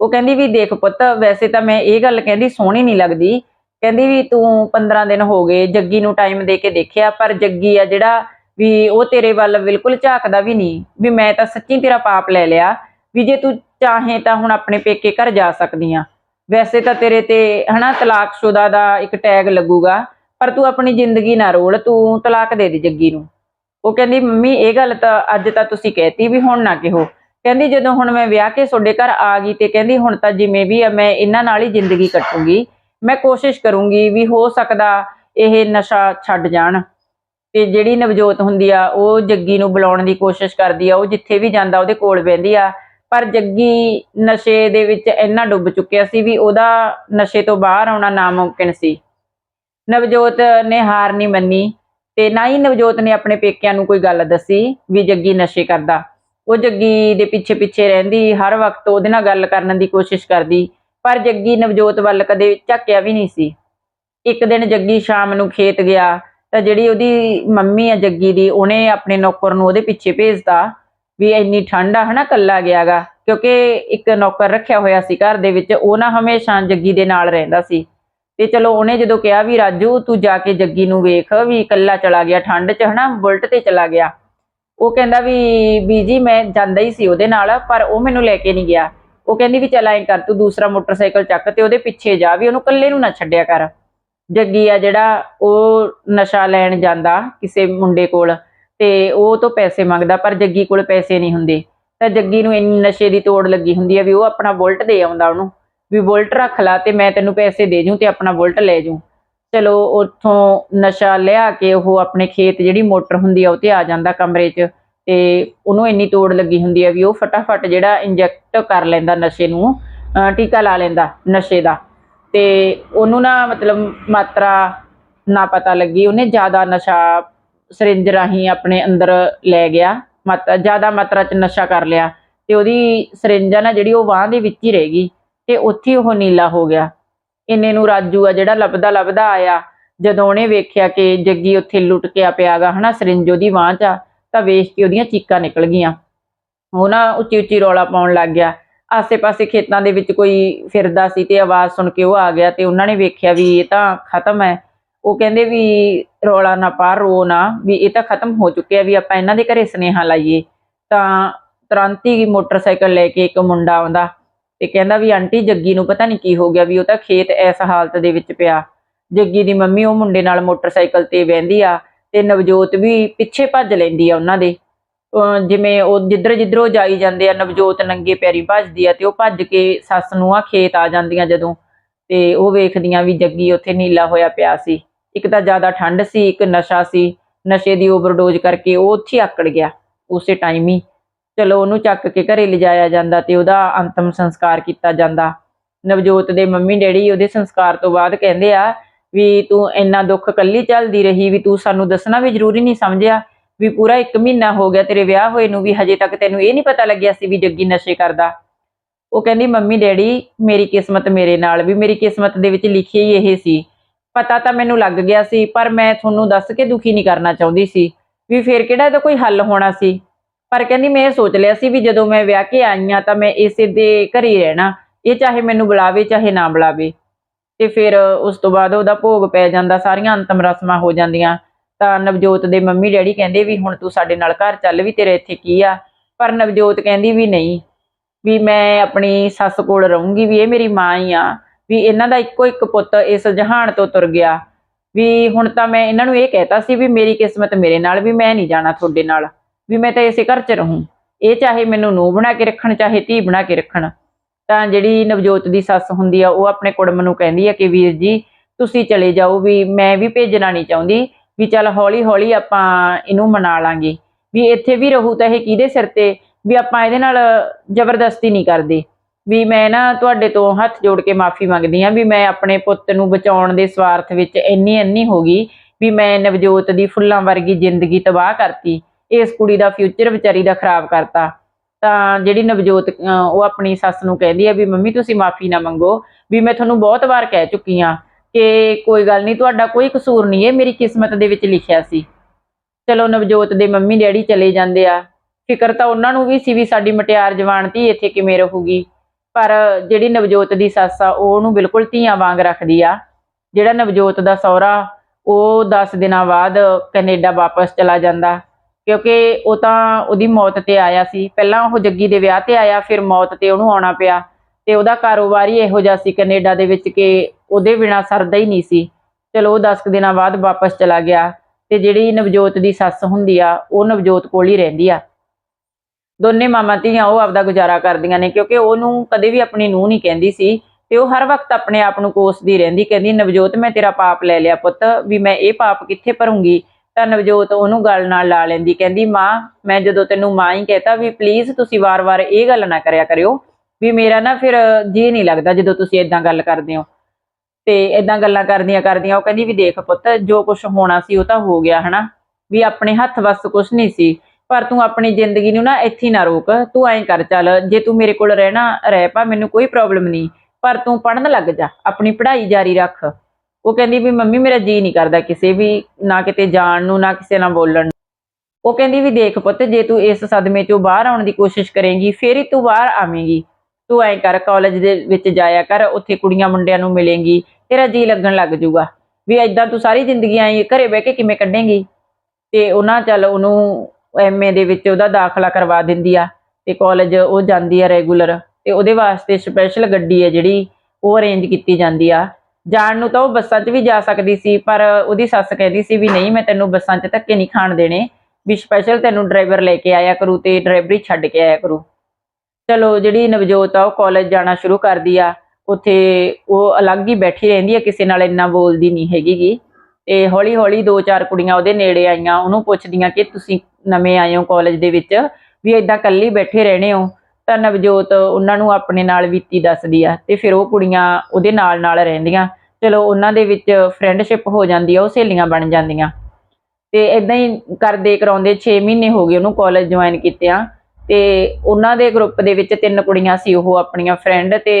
ਉਹ ਕਹਿੰਦੀ ਵੀ ਦੇਖ ਪੁੱਤ, ਵੈਸੇ ਤਾਂ ਮੈਂ ਇਹ ਗੱਲ ਕਹਿੰਦੀ ਸੋਹਣੀ ਨਹੀਂ ਲੱਗਦੀ। ਕਹਿੰਦੀ ਵੀ ਤੂੰ 15 ਦਿਨ ਹੋ ਗਏ ਜੱਗੀ ਨੂੰ ਟਾਈਮ ਦੇ ਕੇ ਦੇਖਿਆ, ਪਰ ਜੱਗੀ ਆ ਜਿਹੜਾ ਵੀ ਉਹ ਤੇਰੇ ਵੱਲ ਬਿਲਕੁਲ ਝਾਕਦਾ ਵੀ ਨਹੀਂ, ਵੀ ਮੈਂ ਤਾਂ ਸੱਚੀ ਤੇਰਾ ਪਾਪ ਲੈ ਲਿਆ, ਵੀ ਜੇ ਤੂੰ ਚਾਹੇ ਤਾਂ ਹੁਣ ਆਪਣੇ ਪੇਕੇ ਘਰ ਜਾ ਸਕਦੀ ਆ। ਵੈਸੇ ਤਾਂ ਤੇਰੇ ਤੇ ਹਨਾ ਤਲਾਕਸ਼ੁਦਾ ਦਾ ਇੱਕ ਟੈਗ ਲੱਗੂਗਾ, ਪਰ ਤੂੰ ਆਪਣੀ ਜ਼ਿੰਦਗੀ ਨਾ ਰੋਲ, ਤੂੰ ਤਲਾਕ ਦੇ ਦੇ ਜੱਗੀ ਨੂੰ। ਉਹ ਕਹਿੰਦੀ, ਮੰਮੀ, ਇਹ ਗੱਲ ਤਾਂ ਅੱਜ ਤਾਂ ਤੁਸੀਂ ਕਹਿਤੀ ਵੀ ਹੁਣ ਨਾ ਕਿਹੋ। ਕਹਿੰਦੀ, ਜਦੋਂ ਹੁਣ ਮੈਂ ਵਿਆਹ ਕੇ ਤੁਹਾਡੇ ਘਰ ਆ ਗਈ ਤੇ ਕਹਿੰਦੀ, ਹੁਣ ਤਾਂ ਜਿਵੇਂ ਵੀ ਆ, ਮੈਂ ਇਹਨਾਂ ਨਾਲ ਹੀ ਜ਼ਿੰਦਗੀ ਕੱਟੂਗੀ। ਮੈਂ ਕੋਸ਼ਿਸ਼ ਕਰੂੰਗੀ ਵੀ ਹੋ ਸਕਦਾ ਇਹ ਨਸ਼ਾ ਛੱਡ ਜਾਣ। ਤੇ ਜਿਹੜੀ ਨਵਜੋਤ ਹੁੰਦੀ ਆ, ਉਹ ਜੱਗੀ ਨੂੰ ਬੁਲਾਉਣ ਦੀ ਕੋਸ਼ਿਸ਼ ਕਰਦੀ ਆ, ਉਹ ਜਿੱਥੇ ਵੀ ਜਾਂਦਾ ਉਹਦੇ ਕੋਲ ਬਹਿੰਦੀ ਆ। ਪਰ ਜੱਗੀ ਨਸ਼ੇ ਦੇ ਵਿੱਚ ਇੰਨਾ ਡੁੱਬ ਚੁੱਕਿਆ ਸੀ ਵੀ ਉਹਦਾ ਨਸ਼ੇ ਤੋਂ ਬਾਹਰ ਆਉਣਾ ਨਾਮੁਮਕਿਨ ਸੀ। ਨਵਜੋਤ ਨੇ ਹਾਰ ਨਹੀਂ ਮੰਨੀ ਤੇ ਨਾ ਹੀ ਨਵਜੋਤ ਨੇ ਆਪਣੇ ਪੇਕਿਆਂ ਨੂੰ ਕੋਈ ਗੱਲ ਦੱਸੀ ਵੀ ਜੱਗੀ ਨਸ਼ੇ ਕਰਦਾ। ਉਹ ਜੱਗੀ ਦੇ ਪਿੱਛੇ ਪਿੱਛੇ ਰਹਿੰਦੀ, ਹਰ ਵਕਤ ਉਹਦੇ ਨਾਲ ਗੱਲ ਕਰਨ ਦੀ ਕੋਸ਼ਿਸ਼ ਕਰਦੀ, ਪਰ ਜੱਗੀ ਨਵਜੋਤ ਵੱਲ ਕਦੇ ਝੱਕਿਆ ਵੀ ਨਹੀਂ ਸੀ। ਇੱਕ ਦਿਨ ਜੱਗੀ ਸ਼ਾਮ ਨੂੰ ਖੇਤ ਗਿਆ ਤਾਂ ਜਿਹੜੀ ਉਹਦੀ ਮੰਮੀ ਆ ਜੱਗੀ ਦੀ, ਉਹਨੇ ਆਪਣੇ ਨੌਕਰ ਨੂੰ ਉਹਦੇ ਪਿੱਛੇ ਭੇਜਤਾ ਵੀ ਇੰਨੀ ਠੰਡ ਆ, ਹਨਾ ਕੱਲਾ ਗਿਆਗਾ। ਕਿਉਂਕਿ ਇੱਕ ਨੌਕਰ ਰੱਖਿਆ ਹੋਇਆ ਸੀ ਘਰ ਦੇ ਵਿੱਚ, ਉਹ ਨਾ ਹਮੇਸ਼ਾ ਜੱਗੀ ਦੇ ਨਾਲ ਰਹਿੰਦਾ ਸੀ। ਤੇ ਚਲੋ, ਉਹਨੇ ਜਦੋਂ ਕਿਹਾ ਵੀ, ਰਾਜੂ, ਤੂੰ ਜਾ ਕੇ ਜੱਗੀ ਨੂੰ ਵੇਖ ਵੀ ਕੱਲਾ ਚਲਾ ਗਿਆ ਠੰਡ 'ਚ, ਹਨਾ, ਬੁਲਟ ਤੇ ਚਲਾ ਗਿਆ। ਉਹ ਕਹਿੰਦਾ ਵੀ ਬੀਜੀ ਮੈਂ ਜਾਂਦਾ ਹੀ ਸੀ ਉਹਦੇ ਨਾਲ, ਪਰ ਉਹ ਮੈਨੂੰ ਲੈ ਕੇ ਨਹੀਂ ਗਿਆ। ਉਹ ਕਹਿੰਦੀ ਵੀ, ਚੱਲ ਐਂ ਕਰ, ਤੂੰ ਦੂਸਰਾ ਮੋਟਰਸਾਈਕਲ ਚੱਕ ਤੇ ਉਹਦੇ ਪਿੱਛੇ ਜਾ, ਵੀ ਉਹਨੂੰ ਇਕੱਲੇ ਨੂੰ ਨਾ ਛੱਡਿਆ ਕਰ। ਜੱਗੀ ਆ ਜਿਹੜਾ ਉਹ ਨਸ਼ਾ ਲੈਣ ਜਾਂਦਾ ਕਿਸੇ ਮੁੰਡੇ ਕੋਲ ਤੇ ਉਹ ਤੋਂ ਪੈਸੇ ਮੰਗਦਾ, ਪਰ ਜੱਗੀ ਕੋਲ ਪੈਸੇ ਨਹੀਂ ਹੁੰਦੇ। ਤਾਂ ਜੱਗੀ ਨੂੰ ਇੰਨੀ ਨਸ਼ੇ ਦੀ ਤੋੜ ਲੱਗੀ ਹੁੰਦੀ ਆ ਵੀ ਉਹ ਆਪਣਾ ਬੁਲਟ ਦੇ ਆਉਂਦਾ ਉਹਨੂੰ, ਵੀ ਬੁਲਟ ਰੱਖ ਲਾ ਤੇ ਮੈਂ ਤੈਨੂੰ ਪੈਸੇ ਦੇ ਜੂੰ ਤੇ ਆਪਣਾ ਬੁਲਟ ਲੈ ਜੂੰ। ਚਲੋ, ਉੱਥੋਂ ਨਸ਼ਾ ਲਿਆ ਕੇ ਉਹ ਆਪਣੇ ਖੇਤ ਜਿਹੜੀ ਮੋਟਰ ਹੁੰਦੀ ਆ, ਉਹ ਤੇ ਆ ਜਾਂਦਾ ਕਮਰੇ 'ਚ ਤੇ ਉਹਨੂੰ ਇੰਨੀ ਤੋੜ ਲੱਗੀ ਹੁੰਦੀ ਆ ਵੀ ਉਹ ਫਟਾਫਟ ਜਿਹੜਾ ਇੰਜੈਕਟ ਕਰ ਲੈਂਦਾ ਨਸ਼ੇ ਨੂੰ ਟੀਕਾ ਲਾ ਲੈਂਦਾ ਨਸ਼ੇ ਦਾ। ਤੇ ਉਹਨੂੰ ਨਾ ਮਤਲਬ ਮਾਤਰਾ ਨਾ ਪਤਾ ਲੱਗੀ ਉਹਨੇ ਜ਼ਿਆਦਾ ਨਸ਼ਾ ਸਰਿੰਜ ਰਾਹੀਂ ਆਪਣੇ ਅੰਦਰ ਲੈ ਗਿਆ ਮਾਤਰਾ ਜ਼ਿਆਦਾ ਮਾਤਰਾ 'ਚ ਨਸ਼ਾ ਕਰ ਲਿਆ ਤੇ ਉਹਦੀ ਸਰਿੰਜ ਆ ਨਾ ਜਿਹੜੀ ਉਹ ਬਾਂਹ ਦੇ ਵਿੱਚ ਹੀ ਰਹਿ ਗਈ ਤੇ ਉੱਥੇ ਉਹ ਨੀਲਾ ਹੋ ਗਿਆ। ਇੰਨੇ ਨੂੰ ਰਾਜੂ ਆ ਜਿਹੜਾ ਲੱਭਦਾ ਲੱਭਦਾ ਆਇਆ ਜਦੋਂ ਉਹਨੇ ਵੇਖਿਆ ਕਿ ਜੱਗੀ ਉੱਥੇ ਲੁੱਟ ਕੇ ਪਿਆਗਾ ਹਨਾ ਸਰਿੰਜ ਉਹਦੀ ਬਾਂਹ 'ਚ ਆ, ਤਾਂ ਵੇਖ ਕੇ ਉਹਦੀਆਂ ਚੀਕਾਂ ਨਿਕਲ ਗਈਆਂ। ਉਹ ਨਾ ਉੱਚੀ ਉੱਚੀ ਰੌਲਾ ਪਾਉਣ ਲੱਗ ਗਿਆ। ਆਸੇ-ਪਾਸੇ ਖੇਤਾਂ ਦੇ ਵਿੱਚ ਕੋਈ ਫਿਰਦਾ ਸੀ ਤੇ ਆਵਾਜ਼ ਸੁਣ ਕੇ ਉਹ ਆ ਗਿਆ ਤੇ ਉਹਨਾਂ ਨੇ ਵੇਖਿਆ ਵੀ ਇਹ ਤਾਂ ਖਤਮ ਹੈ। ਉਹ ਕਹਿੰਦੇ ਵੀ ਰੌਲਾ ਨਾ ਪਾ, ਰੋ ਨਾ, ਵੀ ਇਹ ਤਾਂ ਖਤਮ ਹੋ ਚੁੱਕਿਆ ਵੀ ਆਪਾਂ ਇਹਨਾਂ ਦੇ ਘਰੇ ਸੁਨੇਹਾ ਲਾਈਏ। ਤਾਂ ਤੁਰੰਤ ਹੀ ਮੋਟਰਸਾਈਕਲ ਲੈ ਕੇ ਇੱਕ ਮੁੰਡਾ ਆਉਂਦਾ ਤੇ ਕਹਿੰਦਾ ਵੀ ਆਂਟੀ ਜੱਗੀ ਨੂੰ ਪਤਾ ਨਹੀਂ ਕੀ ਹੋ ਗਿਆ ਵੀ ਉਹ ਤਾਂ ਖੇਤ ਐਸ ਹਾਲਤ ਦੇ ਵਿੱਚ ਪਿਆ। ਜੱਗੀ ਦੀ ਮੰਮੀ ਉਹ ਮੁੰਡੇ ਨਾਲ ਮੋਟਰਸਾਈਕਲ ਤੇ ਵਹਿੰਦੀ ਆ ਤੇ ਨਵਜੋਤ ਵੀ ਪਿੱਛੇ ਭੱਜ ਲੈਂਦੀ ਆ ਉਹਨਾਂ ਦੇ। ਜਿਵੇਂ ਉਹ ਜਿੱਧਰ ਜਿੱਧਰ ਉਹ ਜਾਈ ਜਾਂਦੇ ਆ, ਨਵਜੋਤ ਨੰਗੇ ਪੈਰੀ ਭੱਜਦੀ ਆ ਤੇ ਉਹ ਭੱਜ ਕੇ ਸੱਸ ਨੂੰ ਆ ਖੇਤ ਆ ਜਾਂਦੀਆਂ ਜਦੋਂ ਤੇ ਉਹ ਵੇਖਦੀਆਂ ਵੀ ਜੱਗੀ ਉੱਥੇ ਨੀਲਾ ਹੋਇਆ ਪਿਆ ਸੀ। ਇੱਕ ਤਾਂ ਜ਼ਿਆਦਾ ਠੰਡ ਸੀ, ਇੱਕ ਨਸ਼ਾ ਸੀ, ਨਸ਼ੇ ਦੀ ਓਵਰਡੋਜ਼ ਕਰਕੇ ਉਹ ਉੱਥੇ ਆਕੜ ਗਿਆ ਉਸੇ ਟਾਈਮ ਹੀ। ਚਲੋ ਉਹਨੂੰ ਚੱਕ ਕੇ ਘਰੇ ਲਿਜਾਇਆ ਜਾਂਦਾ ਤੇ ਉਹਦਾ ਅੰਤਮ ਸੰਸਕਾਰ ਕੀਤਾ ਜਾਂਦਾ। ਨਵਜੋਤ ਦੇ ਮੰਮੀ ਡੈਡੀ ਉਹਦੇ ਸੰਸਕਾਰ ਤੋਂ ਬਾਅਦ ਕਹਿੰਦੇ ਆ ਵੀ ਤੂੰ ਇੰਨਾ ਦੁੱਖ ਕੱਲੀ ਚੱਲਦੀ ਰਹੀ, ਵੀ ਤੂੰ ਸਾਨੂੰ ਦੱਸਣਾ ਵੀ ਜ਼ਰੂਰੀ ਨਹੀਂ ਸਮਝਿਆ ਵੀ ਪੂਰਾ 1 ਮਹੀਨਾ ਹੋ ਗਿਆ ਤੇਰੇ ਵਿਆਹ ਹੋਏ ਨੂੰ ਵੀ ਹਜੇ ਤੱਕ ਤੈਨੂੰ ਇਹ ਨਹੀਂ ਪਤਾ ਲੱਗਿਆ ਸੀ ਵੀ ਜੱਗੀ ਨਸ਼ੇ ਕਰਦਾ। ਉਹ ਕਹਿੰਦੀ, ਮੰਮੀ, ਡੈਡੀ, ਮੇਰੀ ਕਿਸਮਤ ਮੇਰੇ ਨਾਲ ਵੀ, ਮੇਰੀ ਕਿਸਮਤ ਦੇ ਵਿੱਚ ਲਿਖੀ ਹੀ ਇਹ ਸੀ। ਪਤਾ ਤਾਂ ਮੈਨੂੰ ਲੱਗ ਗਿਆ ਸੀ, ਪਰ ਮੈਂ ਤੁਹਾਨੂੰ ਦੱਸ ਕੇ ਦੁਖੀ ਨਹੀਂ ਕਰਨਾ ਚਾਹੁੰਦੀ ਸੀ ਵੀ ਫੇਰ ਕਿਹੜਾ ਇਹਦਾ ਕੋਈ ਹੱਲ ਹੋਣਾ ਸੀ। ਪਰ ਕਹਿੰਦੀ, ਮੈਂ ਇਹ ਸੋਚ ਲਿਆ ਸੀ ਵੀ ਜਦੋਂ ਮੈਂ ਵਿਆਹ ਕੇ ਆਈ ਹਾਂ ਤਾਂ ਮੈਂ ਇਸੇ ਦੇ ਘਰੇ ਰਹਿਣਾ। ਇਹ ਚਾਹੇ ਮੈਨੂੰ ਬੁਲਾਵੇ, ਚਾਹੇ ਨਾ ਬੁਲਾਵੇ। ਤੇ ਫਿਰ ਉਸ ਤੋਂ ਬਾਅਦ ਉਹਦਾ ਭੋਗ ਪੈ ਜਾਂਦਾ, ਸਾਰੀਆਂ ਅੰਤਮ ਰਸਮਾਂ ਹੋ ਜਾਂਦੀਆਂ। ਤਾਂ ਨਵਜੋਤ ਦੇ ਮੰਮੀ ਡੈਡੀ ਕਹਿੰਦੇ ਵੀ ਹੁਣ ਤੂੰ ਸਾਡੇ ਨਾਲ ਘਰ ਚੱਲ ਵੀ ਤੇਰੇ ਇੱਥੇ ਕੀ ਆ? ਪਰ ਨਵਜੋਤ ਕਹਿੰਦੀ ਵੀ ਨਹੀਂ, ਵੀ ਮੈਂ ਆਪਣੀ ਸੱਸ ਕੋਲ ਰਹੂੰਗੀ, ਵੀ ਇਹ ਮੇਰੀ ਮਾਂ ਹੀ ਆ, ਵੀ ਇਹਨਾਂ ਦਾ ਇੱਕੋ ਇੱਕ ਪੁੱਤ ਇਸ ਜਹਾਨ ਤੋਂ ਤੁਰ ਗਿਆ। ਵੀ ਹੁਣ ਤਾਂ ਮੈਂ ਇਹਨਾਂ ਨੂੰ ਇਹ ਕਹਿਤਾ ਸੀ ਵੀ ਮੇਰੀ ਕਿਸਮਤ ਮੇਰੇ ਨਾਲ ਵੀ ਮੈਂ ਨਹੀਂ ਜਾਣਾ ਤੁਹਾਡੇ ਨਾਲ, ਵੀ ਮੈਂ ਤਾਂ ਇਸੇ ਘਰ 'ਚ ਰਹੂੰ। ਇਹ ਚਾਹੇ ਮੈਨੂੰ ਨੂੰਹ ਬਣਾ ਕੇ ਰੱਖਣ, ਚਾਹੇ ਧੀ ਬਣਾ ਕੇ ਰੱਖਣ। ਤਾਂ ਜਿਹੜੀ ਨਵਜੋਤ ਦੀ ਸੱਸ ਹੁੰਦੀ ਆ, ਉਹ ਆਪਣੇ ਕੁੜਮ ਨੂੰ ਕਹਿੰਦੀ ਆ ਕਿ ਵੀਰ ਜੀ, ਤੁਸੀਂ ਚਲੇ ਜਾਓ ਵੀ ਮੈਂ ਵੀ ਭੇਜਣਾ ਨਹੀਂ ਚਾਹੁੰਦੀ। ਵੀ ਚੱਲ ਹੌਲੀ ਹੌਲੀ ਆਪਾਂ ਇਹਨੂੰ ਮਨਾ ਲਾਂਗੇ। ਵੀ ਇੱਥੇ ਵੀ ਰਹੂ ਤਾਂ ਇਹ ਕਿਹਦੇ ਸਿਰ ਤੇ? ਵੀ ਆਪਾਂ ਇਹਦੇ ਨਾਲ ਜ਼ਬਰਦਸਤੀ ਨਹੀਂ ਕਰਦੇ। ਵੀ ਮੈਂ ਨਾ ਤੁਹਾਡੇ ਤੋਂ ਹੱਥ ਜੋੜ ਕੇ ਮਾਫੀ ਮੰਗਦੀ ਆ ਵੀ ਮੈਂ ਆਪਣੇ ਪੁੱਤ ਨੂੰ ਬਚਾਉਣ ਦੇ ਸਵਾਰਥ ਵਿੱਚ ਇੰਨੀ ਇੰਨੀ ਹੋ ਗਈ, ਵੀ ਮੈਂ ਨਵਜੋਤ ਦੀ ਫੁੱਲਾਂ ਵਰਗੀ ਜ਼ਿੰਦਗੀ ਤਬਾਹ ਕਰਤੀ, ਇਸ ਕੁੜੀ ਦਾ ਫਿਊਚਰ ਵਿਚਾਰੀ ਦਾ ਖਰਾਬ ਕਰਤਾ। ਤਾਂ ਜਿਹੜੀ ਨਵਜੋਤ ਉਹ ਆਪਣੀ ਸੱਸ ਨੂੰ ਕਹਿੰਦੀ ਆ ਵੀ ਮੰਮੀ ਤੁਸੀਂ ਮਾਫੀ ਨਾ ਮੰਗੋ, ਵੀ ਮੈਂ ਤੁਹਾਨੂੰ ਬਹੁਤ ਵਾਰ ਕਹਿ ਚੁੱਕੀ ਆ ਕਿ ਕੋਈ ਗੱਲ ਨਹੀਂ, ਤੁਹਾਡਾ ਕੋਈ ਕਸੂਰ ਨਹੀਂ ਇਹ ਮੇਰੀ ਕਿਸਮਤ ਦੇ ਵਿੱਚ ਲਿਖਿਆ ਸੀ। ਚਲੋ ਨਵਜੋਤ ਦੇ ਮੰਮੀ ਡੈਡੀ ਚਲੇ ਜਾਂਦੇ ਆ। ਫਿਕਰ ਤਾਂ ਉਹਨਾਂ ਨੂੰ ਵੀ ਸੀ ਵੀ ਸਾਡੀ ਮਟਿਆਰ ਜਵਾਨ ਧੀ ਇੱਥੇ ਕਿਵੇਂ ਰਹੂਗੀ। ਪਰ ਜਿਹੜੀ ਨਵਜੋਤ ਦੀ ਸੱਸ ਆ, ਉਹ ਉਹਨੂੰ ਬਿਲਕੁਲ ਧੀਆਂ ਵਾਂਗ ਰੱਖਦੀ ਆ। ਜਿਹੜਾ ਨਵਜੋਤ ਦਾ ਸਹੁਰਾ, ਉਹ 10 ਦਿਨਾਂ ਬਾਅਦ ਕੈਨੇਡਾ ਵਾਪਸ ਚਲਾ ਜਾਂਦਾ। ਕਿਉਂਕਿ ਉਹ ਤਾਂ ਉਹਦੀ ਮੌਤ ਤੇ ਆਇਆ ਸੀ। ਪਹਿਲਾਂ ਉਹ ਜੱਗੀ ਦੇ ਵਿਆਹ ਤੇ ਆਇਆ, ਫਿਰ ਮੌਤ ਤੇ ਉਹਨੂੰ ਆਉਣਾ ਪਿਆ। ਤੇ ਉਹਦਾ ਕਾਰੋਬਾਰ ਹੀ ਇਹੋ ਜਿਹਾ ਸੀ ਕੈਨੇਡਾ ਦੇ ਵਿੱਚ ਕਿ ਉਹਦੇ ਬਿਨਾ ਸਰਦਾ ਹੀ ਨਹੀਂ ਸੀ। ਚਲੋ ਉਹ 10 ਦਿਨਾਂ ਬਾਅਦ ਵਾਪਸ ਚਲਾ ਗਿਆ ਤੇ ਜਿਹੜੀ ਨਵਜੋਤ ਦੀ ਸੱਸ ਹੁੰਦੀ ਆ, ਉਹ ਨਵਜੋਤ ਕੋਲ ਹੀ ਰਹਿੰਦੀ ਆ। ਦੋਨੇ ਮਾਮਾ ਧੀਆਂ ਉਹ ਆਪਦਾ ਗੁਜ਼ਾਰਾ ਕਰਦੀਆਂ ਨੇ ਕਿਉਂਕਿ ਉਹਨੂੰ ਕਦੇ ਵੀ ਆਪਣੀ ਨੂੰਹ ਨਹੀਂ ਕਹਿੰਦੀ ਸੀ ਤੇ ਉਹ ਹਰ ਵਕਤ ਆਪਣੇ ਆਪ ਨੂੰ ਕੋਸਦੀ ਰਹਿੰਦੀ, ਕਹਿੰਦੀ, ਨਵਜੋਤ, ਮੈਂ ਤੇਰਾ ਪਾਪ ਲੈ ਲਿਆ ਪੁੱਤ, ਵੀ ਮੈਂ ਇਹ ਪਾਪ ਕਿੱਥੇ ਭਰੂੰਗੀ? ਤਾਂ ਨਵਜੋਤ ਉਹਨੂੰ ਗੱਲ ਨਾਲ ਲਾ ਲੈਂਦੀ, ਕਹਿੰਦੀ, ਮਾਂ, ਮੈਂ ਜਦੋਂ ਤੈਨੂੰ ਮਾਂ ਹੀ ਕਹਤਾ ਵੀ ਪਲੀਜ਼ ਤੁਸੀਂ ਵਾਰ-ਵਾਰ ਇਹ ਗੱਲ ਨਾ ਕਰਿਆ ਕਰਿਓ ਵੀ ਮੇਰਾ ਨਾ ਫਿਰ ਜੀ ਨਹੀਂ ਲੱਗਦਾ ਜਦੋਂ ਤੁਸੀਂ ਇਦਾਂ ਗੱਲ ਕਰਦੇ ਹੋ। ਤੇ ਇਦਾਂ ਗੱਲਾਂ ਕਰਦੀਆਂ ਕਰਦੀਆਂ ਉਹ ਕਹਿੰਦੀ ਵੀ ਦੇਖ ਪੁੱਤ, ਜੋ ਕੁਝ ਹੋਣਾ ਸੀ ਉਹ ਤਾਂ ਹੋ ਗਿਆ, ਹਨਾ? ਵੀ ਆਪਣੇ ਹੱਥ ਵੱਸ ਕੁਝ ਨਹੀਂ ਸੀ, ਪਰ ਤੂੰ ਆਪਣੀ ਜ਼ਿੰਦਗੀ ਨੂੰ ਨਾ ਇੱਥੇ ਨਾ ਰੋਕ, ਤੂੰ ਐਂ ਕਰ ਚੱਲ, ਜੇ ਤੂੰ ਮੇਰੇ ਕੋਲ ਰਹਿਣਾ, ਰਹਿ ਪਾ, ਮੈਨੂੰ ਕੋਈ ਪ੍ਰੋਬਲਮ ਨਹੀਂ, ਪਰ ਤੂੰ ਪੜਨ ਲੱਗ ਜਾ, ਆਪਣੀ ਪੜ੍ਹਾਈ ਜਾਰੀ ਰੱਖ। ਉਹ ਕਹਿੰਦੀ ਵੀ ਮੰਮੀ ਮੇਰਾ ਜੀ ਨਹੀਂ ਕਰਦਾ ਕਿਸੇ ਵੀ, ਨਾ ਕਿਤੇ ਜਾਣ ਨੂੰ, ਨਾ ਕਿਸੇ ਨਾਲ ਬੋਲਣ ਨੂੰ। ਉਹ ਕਹਿੰਦੀ ਵੀ ਦੇਖ ਪੁੱਤ, ਜੇ ਤੂੰ ਇਸ ਸਦਮੇ ਚੋਂ ਬਾਹਰ ਆਉਣ ਦੀ ਕੋਸ਼ਿਸ਼ ਕਰੇਂਗੀ, ਫੇਰ ਹੀ ਤੂੰ ਬਾਹਰ ਆਵੇਂਗੀ। ਤੂੰ ਐਂ ਕਰ ਕਾਲਜ ਦੇ ਵਿੱਚ ਜਾਇਆ ਕਰ, ਉੱਥੇ ਕੁੜੀਆਂ ਮੁੰਡਿਆਂ ਨੂੰ ਮਿਲੇਂਗੀ ਤੇਰਾ ਜੀ ਲੱਗਣ ਲੱਗ ਜਾਊਗਾ ਵੀ ਐਦਾਂ ਤੂੰ ਸਾਰੀ ਜ਼ਿੰਦਗੀ ਆਈ ਘਰੇ ਬਹਿ ਕੇ ਕਿਵੇਂ ਕੱਢੇਂਗੀ? ਤੇ ਉਹਨਾਂ ਚੱਲ ਉਹਨੂੰ ਐਮਏ ਦੇ ਵਿੱਚ ਉਹਦਾ ਦਾਖਲਾ ਕਰਵਾ ਦਿੰਦੀ ਆ ਤੇ ਕਾਲਜ ਉਹ ਜਾਂਦੀ ਆ ਰੈਗੂਲਰ ਤੇ ਉਹਦੇ ਵਾਸਤੇ ਸਪੈਸ਼ਲ ਗੱਡੀ ਆ ਜਿਹੜੀ ਉਹ ਅਰੇਂਜ ਕੀਤੀ ਜਾਂਦੀ ਆ। ਜਾਣ ਨੂੰ ਤਾਂ ਉਹ ਬੱਸਾਂ 'ਚ ਵੀ ਜਾ ਸਕਦੀ ਸੀ, ਪਰ ਉਹਦੀ ਸੱਸ ਕਹਿੰਦੀ ਸੀ ਵੀ ਨਹੀਂ, ਮੈਂ ਤੈਨੂੰ ਬੱਸਾਂ 'ਚ ਧੱਕੇ ਨਹੀਂ ਖਾਣ ਦੇਣੇ। ਵੀ ਸਪੈਸ਼ਲ ਤੈਨੂੰ ਡਰਾਈਵਰ ਲੈ ਕੇ ਆਇਆ ਕਰੂ ਤੇ ਡਰਾਈਵਰੀ ਛੱਡ ਕੇ ਆਇਆ ਕਰੂ। ਚਲੋ ਜਿਹੜੀ ਨਵਜੋਤ ਆ ਉਹ ਕਾਲਜ ਜਾਣਾ ਸ਼ੁਰੂ ਕਰਦੀ ਆ। ਉੱਥੇ ਉਹ ਅਲੱਗ ਹੀ ਬੈਠੀ ਰਹਿੰਦੀ ਹੈ ਕਿਸੇ ਨਾਲ ਇੰਨਾ ਬੋਲਦੀ ਨਹੀਂ ਹੈਗੀਗੀ ਤੇ ਹੌਲੀ ਹੌਲੀ ਦੋ ਚਾਰ ਕੁੜੀਆਂ ਉਹਦੇ ਨੇੜੇ ਆਈਆਂ, ਉਹਨੂੰ ਪੁੱਛਦੀਆਂ ਕਿ ਤੁਸੀਂ ਨਵੇਂ ਆਏ ਹੋ ਕਾਲਜ ਦੇ ਵਿੱਚ? ਵੀ ਇਦਾਂ ਇਕੱਲੀ ਬੈਠੇ ਰਹਿਣੇ ਹੋ? ਤਾਂ ਨਵਜੋਤ ਉਹਨਾਂ ਨੂੰ ਆਪਣੇ ਨਾਲ ਬੀਤੀ ਦੱਸਦੀ ਆ, ਤੇ ਫਿਰ ਉਹ ਕੁੜੀਆਂ ਉਹਦੇ ਨਾਲ ਨਾਲ ਰਹਿੰਦੀਆਂ। ਚਲੋ, ਉਹਨਾਂ ਦੇ ਵਿੱਚ ਫਰੈਂਡਸ਼ਿਪ ਹੋ ਜਾਂਦੀ ਆ, ਉਹ ਸਹੇਲੀਆਂ ਬਣ ਜਾਂਦੀਆਂ। ਤੇ ਇਦਾਂ ਹੀ ਕਰਦੇ ਕਰਾਉਂਦੇ 6 ਮਹੀਨੇ ਹੋ ਗਏ ਉਹਨੂੰ ਕਾਲਜ ਜੁਆਇਨ ਕੀਤਿਆਂ। ਤੇ ਉਹਨਾਂ ਦੇ ਗਰੁੱਪ ਦੇ ਵਿੱਚ ਤਿੰਨ ਕੁੜੀਆਂ ਸੀ ਉਹ ਆਪਣੀਆਂ ਫਰੈਂਡ ਤੇ